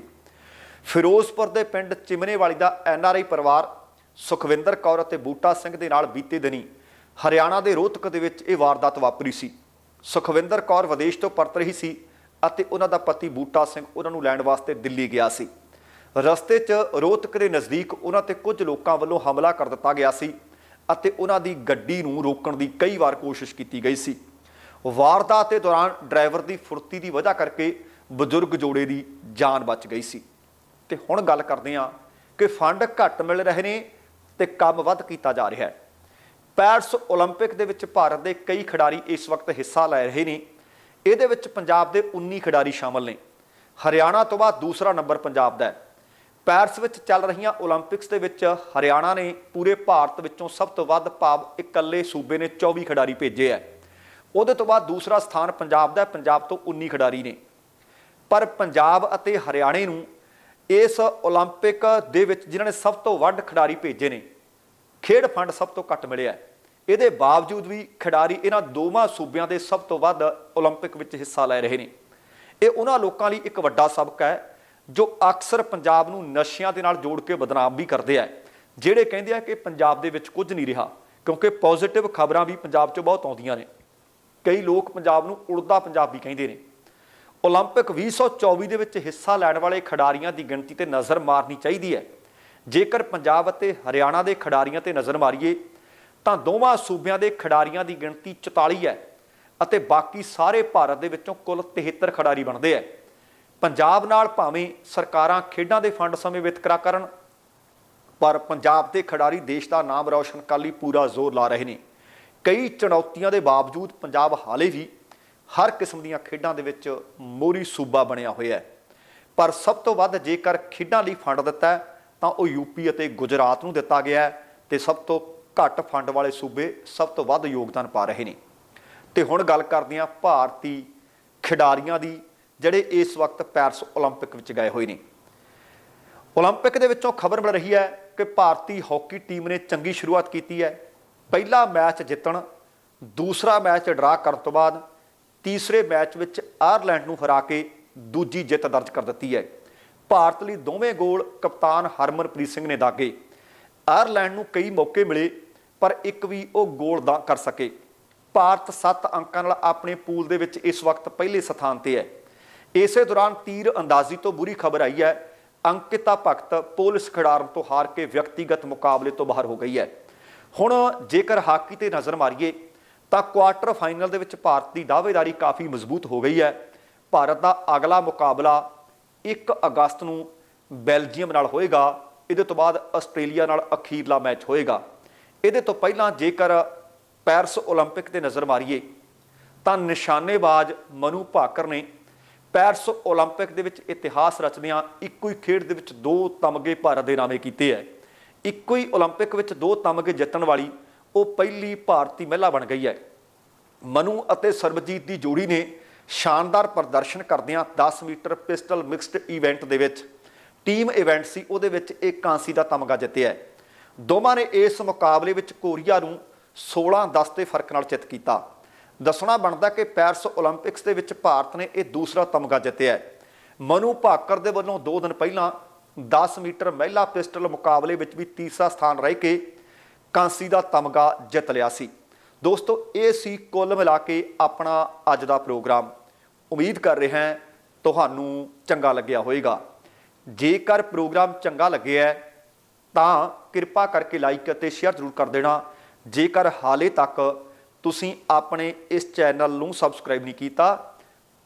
ਫਿਰੋਜ਼ਪੁਰ ਦੇ ਪਿੰਡ ਚਿਮਨੇਵਾਲੀ ਦਾ ਐਨਆਰਆਈ ਪਰਿਵਾਰ ਸੁਖਵਿੰਦਰ ਕੌਰ ਅਤੇ ਬੂਟਾ ਸਿੰਘ ਦੇ ਨਾਲ ਬੀਤੇ ਦਿਨੀ ਹਰਿਆਣਾ ਦੇ ਰੋਹਤਕ ਦੇ ਵਿੱਚ ਇਹ ਵਾਰਦਾਤ ਵਾਪਰੀ ਸੀ। ਸੁਖਵਿੰਦਰ ਕੌਰ ਵਿਦੇਸ਼ ਤੋਂ ਪਰਤ ਰਹੀ ਸੀ ਅਤੇ ਉਹਨਾਂ ਦਾ ਪਤੀ ਬੂਟਾ ਸਿੰਘ ਉਹਨਾਂ ਨੂੰ ਲੈਣ ਵਾਸਤੇ ਦਿੱਲੀ ਗਿਆ ਸੀ। ਰਸਤੇ 'ਚ ਰੋਹਤਕ ਦੇ ਨਜ਼ਦੀਕ ਉਹਨਾਂ ਤੇ ਕੁਝ ਲੋਕਾਂ ਵੱਲੋਂ ਹਮਲਾ ਕਰ ਦਿੱਤਾ ਗਿਆ ਸੀ ਅਤੇ ਉਹਨਾਂ ਦੀ ਗੱਡੀ ਨੂੰ ਰੋਕਣ ਦੀ ਕਈ ਵਾਰ ਕੋਸ਼ਿਸ਼ ਕੀਤੀ ਗਈ ਸੀ। ਵਾਰਦਾਤ ਦੇ ਦੌਰਾਨ ਡਰਾਈਵਰ ਦੀ ਫੁਰਤੀ ਦੀ ਵਜ੍ਹਾ ਕਰਕੇ ਬਜ਼ੁਰਗ ਜੋੜੇ ਦੀ ਜਾਨ ਬਚ ਗਈ ਸੀ। ਤੇ ਹੁਣ ਗੱਲ ਕਰਦੇ ਹਾਂ ਕਿ ਫੰਡ ਘੱਟ ਮਿਲ ਰਹੇ ਨੇ ਤੇ ਕੰਮ ਵੱਧ ਕੀਤਾ ਜਾ ਰਿਹਾ ਹੈ। ਪੈਰਿਸ 올림픽 ਦੇ ਵਿੱਚ ਭਾਰਤ ਦੇ ਕਈ ਖਿਡਾਰੀ ਇਸ ਵਕਤ ਹਿੱਸਾ ਲੈ ਰਹੇ ਨੇ। ਇਹਦੇ ਵਿੱਚ ਪੰਜਾਬ ਦੇ 19 ਖਿਡਾਰੀ ਸ਼ਾਮਲ ਨੇ। ਹਰਿਆਣਾ ਤੋਂ ਬਾਅਦ ਦੂਸਰਾ ਨੰਬਰ ਪੰਜਾਬ ਦਾ ਹੈ। ਪੈਰਿਸ ਵਿੱਚ ਚੱਲ ਰਹੀਆਂ 올림픽ਸ ਦੇ ਵਿੱਚ ਹਰਿਆਣਾ ਨੇ ਪੂਰੇ ਭਾਰਤ ਵਿੱਚੋਂ ਸਭ ਤੋਂ ਵੱਧ ਭਾਵ ਇਕੱਲੇ ਸੂਬੇ ਨੇ 24 ਖਿਡਾਰੀ ਭੇਜੇ ਹੈ। ਉਹਦੇ ਤੋਂ ਬਾਅਦ ਦੂਸਰਾ ਸਥਾਨ ਪੰਜਾਬ ਦਾ ਹੈ ਪੰਜਾਬ ਤੋਂ 19 ਖਿਡਾਰੀ ਨੇ ਪਰ ਪੰਜਾਬ ਅਤੇ ਹਰਿਆਣੇ ਨੂੰ ਇਸ 올림픽 ਦੇ ਵਿੱਚ ਜਿਨ੍ਹਾਂ ਨੇ ਸਭ ਤੋਂ ਵੱਧ ਖਿਡਾਰੀ ਭੇਜੇ ਨੇ ਖੇਡ ਫੰਡ ਸਭ ਤੋਂ ਘੱਟ ਮਿਲਿਆ ਹੈ। ਇਹਦੇ ਬਾਵਜੂਦ ਵੀ ਖਿਡਾਰੀ ਇਹਨਾਂ ਦੋਵਾਂ ਸੂਬਿਆਂ ਦੇ ਸਭ ਤੋਂ ਵੱਧ 올림픽 ਵਿੱਚ ਹਿੱਸਾ ਲੈ ਰਹੇ ਨੇ ਇਹ ਉਹਨਾਂ ਲੋਕਾਂ ਲਈ ਇੱਕ ਵੱਡਾ ਸਬਕ ਹੈ ਜੋ ਅਕਸਰ ਪੰਜਾਬ ਨੂੰ ਨਸ਼ਿਆਂ ਦੇ ਨਾਲ ਜੋੜ ਕੇ ਬਦਨਾਮ ਵੀ ਕਰਦੇ ਆ ਜਿਹੜੇ ਕਹਿੰਦੇ ਆ ਕਿ ਪੰਜਾਬ ਦੇ ਵਿੱਚ ਕੁਝ ਨਹੀਂ ਰਿਹਾ ਕਿਉਂਕਿ ਪੋਜ਼ਿਟਿਵ ਖਬਰਾਂ ਵੀ ਪੰਜਾਬ 'ਚੋਂ ਬਹੁਤ ਆਉਂਦੀਆਂ ਨੇ ਕਈ ਲੋਕ ਪੰਜਾਬ ਨੂੰ ਉੜਦਾ ਪੰਜਾਬੀ ਕਹਿੰਦੇ ਨੇ 올림픽 2024 ਦੇ ਵਿੱਚ ਹਿੱਸਾ ਲੈਣ ਵਾਲੇ ਖਿਡਾਰੀਆਂ ਦੀ ਗਿਣਤੀ ਤੇ ਨਜ਼ਰ ਮਾਰਨੀ ਚਾਹੀਦੀ ਹੈ ਜੇਕਰ ਪੰਜਾਬ ਅਤੇ ਹਰਿਆਣਾ ਦੇ ਖਿਡਾਰੀਆਂ ਤੇ ਨਜ਼ਰ ਮਾਰੀਏ ਤਾਂ ਦੋਵਾਂ ਸੂਬਿਆਂ ਦੇ ਖਿਡਾਰੀਆਂ ਦੀ ਗਿਣਤੀ 44 ਹੈ ਅਤੇ ਬਾਕੀ ਸਾਰੇ ਭਾਰਤ ਦੇ ਵਿੱਚੋਂ ਕੁੱਲ 73 ਖਿਡਾਰੀ ਬਣਦੇ ਹੈ ਪੰਜਾਬ ਨਾਲ ਭਾਵੇਂ ਸਰਕਾਰਾਂ ਖੇਡਾਂ ਦੇ ਫੰਡ ਸਮੇਂ ਵਿਤਕਰਾ ਕਰਨ ਪਰ ਪੰਜਾਬ ਦੇ ਖਿਡਾਰੀ ਦੇਸ਼ ਦਾ ਨਾਮ ਰੌਸ਼ਨ ਕਰਨ ਲਈ ਪੂਰਾ ਜ਼ੋਰ ਲਾ ਰਹੇ ਨੇ ਕਈ ਚੁਣੌਤੀਆਂ ਦੇ ਬਾਵਜੂਦ ਪੰਜਾਬ ਹਾਲੇ ਵੀ ਹਰ ਕਿਸਮ ਦੀਆਂ ਖੇਡਾਂ ਦੇ ਵਿੱਚ ਮੋਰੀ ਸੂਬਾ ਬਣਿਆ ਹੋਇਆ ਹੈ ਪਰ ਸਭ ਤੋਂ ਵੱਧ ਜੇਕਰ ਖੇਡਾਂ ਲਈ ਫੰਡ ਦਿੱਤਾ ਹੈ, ਤਾਂ ਉਹ ਯੂਪੀ ਅਤੇ ਗੁਜਰਾਤ ਨੂੰ ਦਿੱਤਾ ਗਿਆ ਹੈ ਤੇ ਸਭ ਤੋਂ ਘੱਟ ਫੰਡ ਵਾਲੇ ਸੂਬੇ ਸਭ ਤੋਂ ਵੱਧ ਯੋਗਦਾਨ ਪਾ ਰਹੇ ਨੇ ਤੇ ਹੁਣ ਗੱਲ ਕਰਦੇ ਹਾਂ ਭਾਰਤੀ ਖਿਡਾਰੀਆਂ ਦੀ ਜਿਹੜੇ ਇਸ ਵਕਤ ਪੈਰਿਸ 올림픽 ਵਿੱਚ ਗਏ ਹੋਏ ਨੇ 올림픽 ਦੇ ਵਿੱਚੋਂ ਖਬਰ ਮਿਲ ਰਹੀ ਹੈ ਕਿ ਭਾਰਤੀ ਹਾਕੀ ਟੀਮ ਨੇ ਚੰਗੀ ਸ਼ੁਰੂਆਤ ਕੀਤੀ ਹੈ ਪਹਿਲਾ ਮੈਚ ਜਿੱਤਣ, ਦੂਸਰਾ ਮੈਚ ਡਰਾ ਕਰਨ ਤੋਂ ਬਾਅਦ ਤੀਸਰੇ ਮੈਚ ਵਿੱਚ ਆਇਰਲੈਂਡ ਨੂੰ ਹਰਾ ਕੇ ਦੂਜੀ ਜਿੱਤ ਦਰਜ ਕਰ ਦਿੱਤੀ ਹੈ। ਭਾਰਤ ਲਈ ਦੋਵੇਂ ਗੋਲ ਕਪਤਾਨ ਹਰਮਨਪ੍ਰੀਤ ਸਿੰਘ ਨੇ ਦਾਗੇ। ਆਇਰਲੈਂਡ ਨੂੰ ਕਈ ਮੌਕੇ ਮਿਲੇ, ਪਰ ਇੱਕ ਵੀ ਉਹ ਗੋਲ ਦਾ ਕਰ ਸਕੇ। ਭਾਰਤ 7 ਅੰਕਾਂ ਨਾਲ ਆਪਣੇ ਪੂਲ ਦੇ ਵਿੱਚ ਇਸ ਵਕਤ ਪਹਿਲੇ ਸਥਾਨ ਤੇ ਹੈ। ਇਸੇ ਦੌਰਾਨ ਤੀਰ ਅੰਦਾਜ਼ੀ ਤੋਂ ਬੁਰੀ ਖਬਰ ਆਈ ਹੈ, ਅੰਕਿਤਾ ਭਗਤ ਪੁਲਿਸ ਖਿਡਾਰਨ ਤੋਂ ਹਾਰ ਕੇ ਵਿਅਕਤੀਗਤ ਮੁਕਾਬਲੇ ਤੋਂ ਬਾਹਰ ਹੋ ਗਈ ਹੈ। ਹੁਣ ਜੇਕਰ ਹਾਕੀ ਤੇ ਨਜ਼ਰ ਮਾਰੀਏ ਤਾਂ ਕੁਆਟਰ ਫਾਈਨਲ ਦੇ ਵਿੱਚ ਭਾਰਤ ਦੀ ਦਾਅਵੇਦਾਰੀ ਕਾਫੀ ਮਜ਼ਬੂਤ ਹੋ ਗਈ ਹੈ ਭਾਰਤ ਦਾ ਅਗਲਾ ਮੁਕਾਬਲਾ 1 ਅਗਸਤ ਨੂੰ ਬੈਲਜੀਅਮ ਨਾਲ ਹੋਏਗਾ ਇਹਦੇ ਤੋਂ ਬਾਅਦ ਆਸਟ੍ਰੇਲੀਆ ਨਾਲ ਅਖੀਰਲਾ ਮੈਚ ਹੋਏਗਾ ਇਹਦੇ ਤੋਂ ਪਹਿਲਾਂ ਜੇਕਰ ਪੈਰਿਸ 올림픽 ਤੇ ਨਜ਼ਰ ਮਾਰੀਏ ਤਾਂ ਨਿਸ਼ਾਨੇਬਾਜ਼ ਮਨੂ ਭਾਕਰ ਨੇ ਪੈਰਿਸ 올림픽 ਦੇ ਵਿੱਚ ਇਤਿਹਾਸ ਰਚਦਿਆਂ ਇੱਕੋ ਹੀ ਖੇਡ ਦੇ ਵਿੱਚ ਦੋ ਤਮਗੇ ਭਾਰਤ ਦੇ ਨਾਮੇ ਕੀਤੇ ਹੈ ਇੱਕੋ ਹੀ 올림픽 ਵਿੱਚ ਦੋ ਤਮਗੇ ਜਿੱਤਣ ਵਾਲੀ ਉਹ ਪਹਿਲੀ ਭਾਰਤੀ ਮਹਿਲਾ ਬਣ ਗਈ ਹੈ। ਮਨੂ ਅਤੇ ਸਰਬਜੀਤ ਦੀ ਜੋੜੀ ਨੇ ਸ਼ਾਨਦਾਰ ਪ੍ਰਦਰਸ਼ਨ ਕਰਦਿਆਂ 10 ਮੀਟਰ ਪਿਸਟਲ ਮਿਕਸਡ ਇਵੈਂਟ ਦੇ ਵਿੱਚ ਟੀਮ ਇਵੈਂਟ ਸੀ, ਉਹਦੇ ਵਿੱਚ ਇਹ ਕਾਂਸੀ ਦਾ ਤਮਗਾ ਜਿੱਤਿਆ। ਦੋਵਾਂ ਨੇ ਇਸ ਮੁਕਾਬਲੇ ਵਿੱਚ ਕੋਰੀਆ ਨੂੰ 16-10 ਦੇ ਫ਼ਰਕ ਨਾਲ ਜਿੱਤ ਕੀਤਾ। ਦੱਸਣਾ ਬਣਦਾ ਕਿ ਪੈਰਿਸ 올림픽ਸ ਦੇ ਵਿੱਚ ਭਾਰਤ ਨੇ ਇਹ ਦੂਸਰਾ ਤਮਗਾ ਜਿੱਤਿਆ। ਮਨੂ ਭਾਕਰ ਦੇ ਵੱਲੋਂ 2 ਦਿਨ ਪਹਿਲਾਂ 10 ਮੀਟਰ ਮਹਿਲਾ ਪਿਸਟਲ ਮੁਕਾਬਲੇ ਵਿੱਚ ਵੀ ਤੀਸਰਾ ਸਥਾਨ ਰਹਿ ਕੇ ਕਾਂਸੀ ਦਾ ਤਮਗਾ ਜਿੱਤ ਲਿਆ ਸੀ। ਦੋਸਤੋ, ਇਹ ਸੀ ਕੁੱਲ ਮਿਲਾ ਕੇ ਆਪਣਾ ਅੱਜ ਦਾ ਪ੍ਰੋਗਰਾਮ। ਉਮੀਦ ਕਰ ਰਿਹਾ ਹਾਂ ਤੁਹਾਨੂੰ ਚੰਗਾ ਲੱਗਿਆ ਹੋਵੇਗਾ। ਜੇਕਰ ਪ੍ਰੋਗਰਾਮ ਚੰਗਾ ਲੱਗਿਆ ਤਾਂ ਕਿਰਪਾ ਕਰਕੇ ਲਾਈਕ ਅਤੇ ਸ਼ੇਅਰ ਜ਼ਰੂਰ ਕਰ ਦੇਣਾ। ਜੇਕਰ ਹਾਲੇ ਤੱਕ ਤੁਸੀਂ ਆਪਣੇ ਇਸ ਚੈਨਲ ਨੂੰ ਸਬਸਕ੍ਰਾਈਬ ਨਹੀਂ ਕੀਤਾ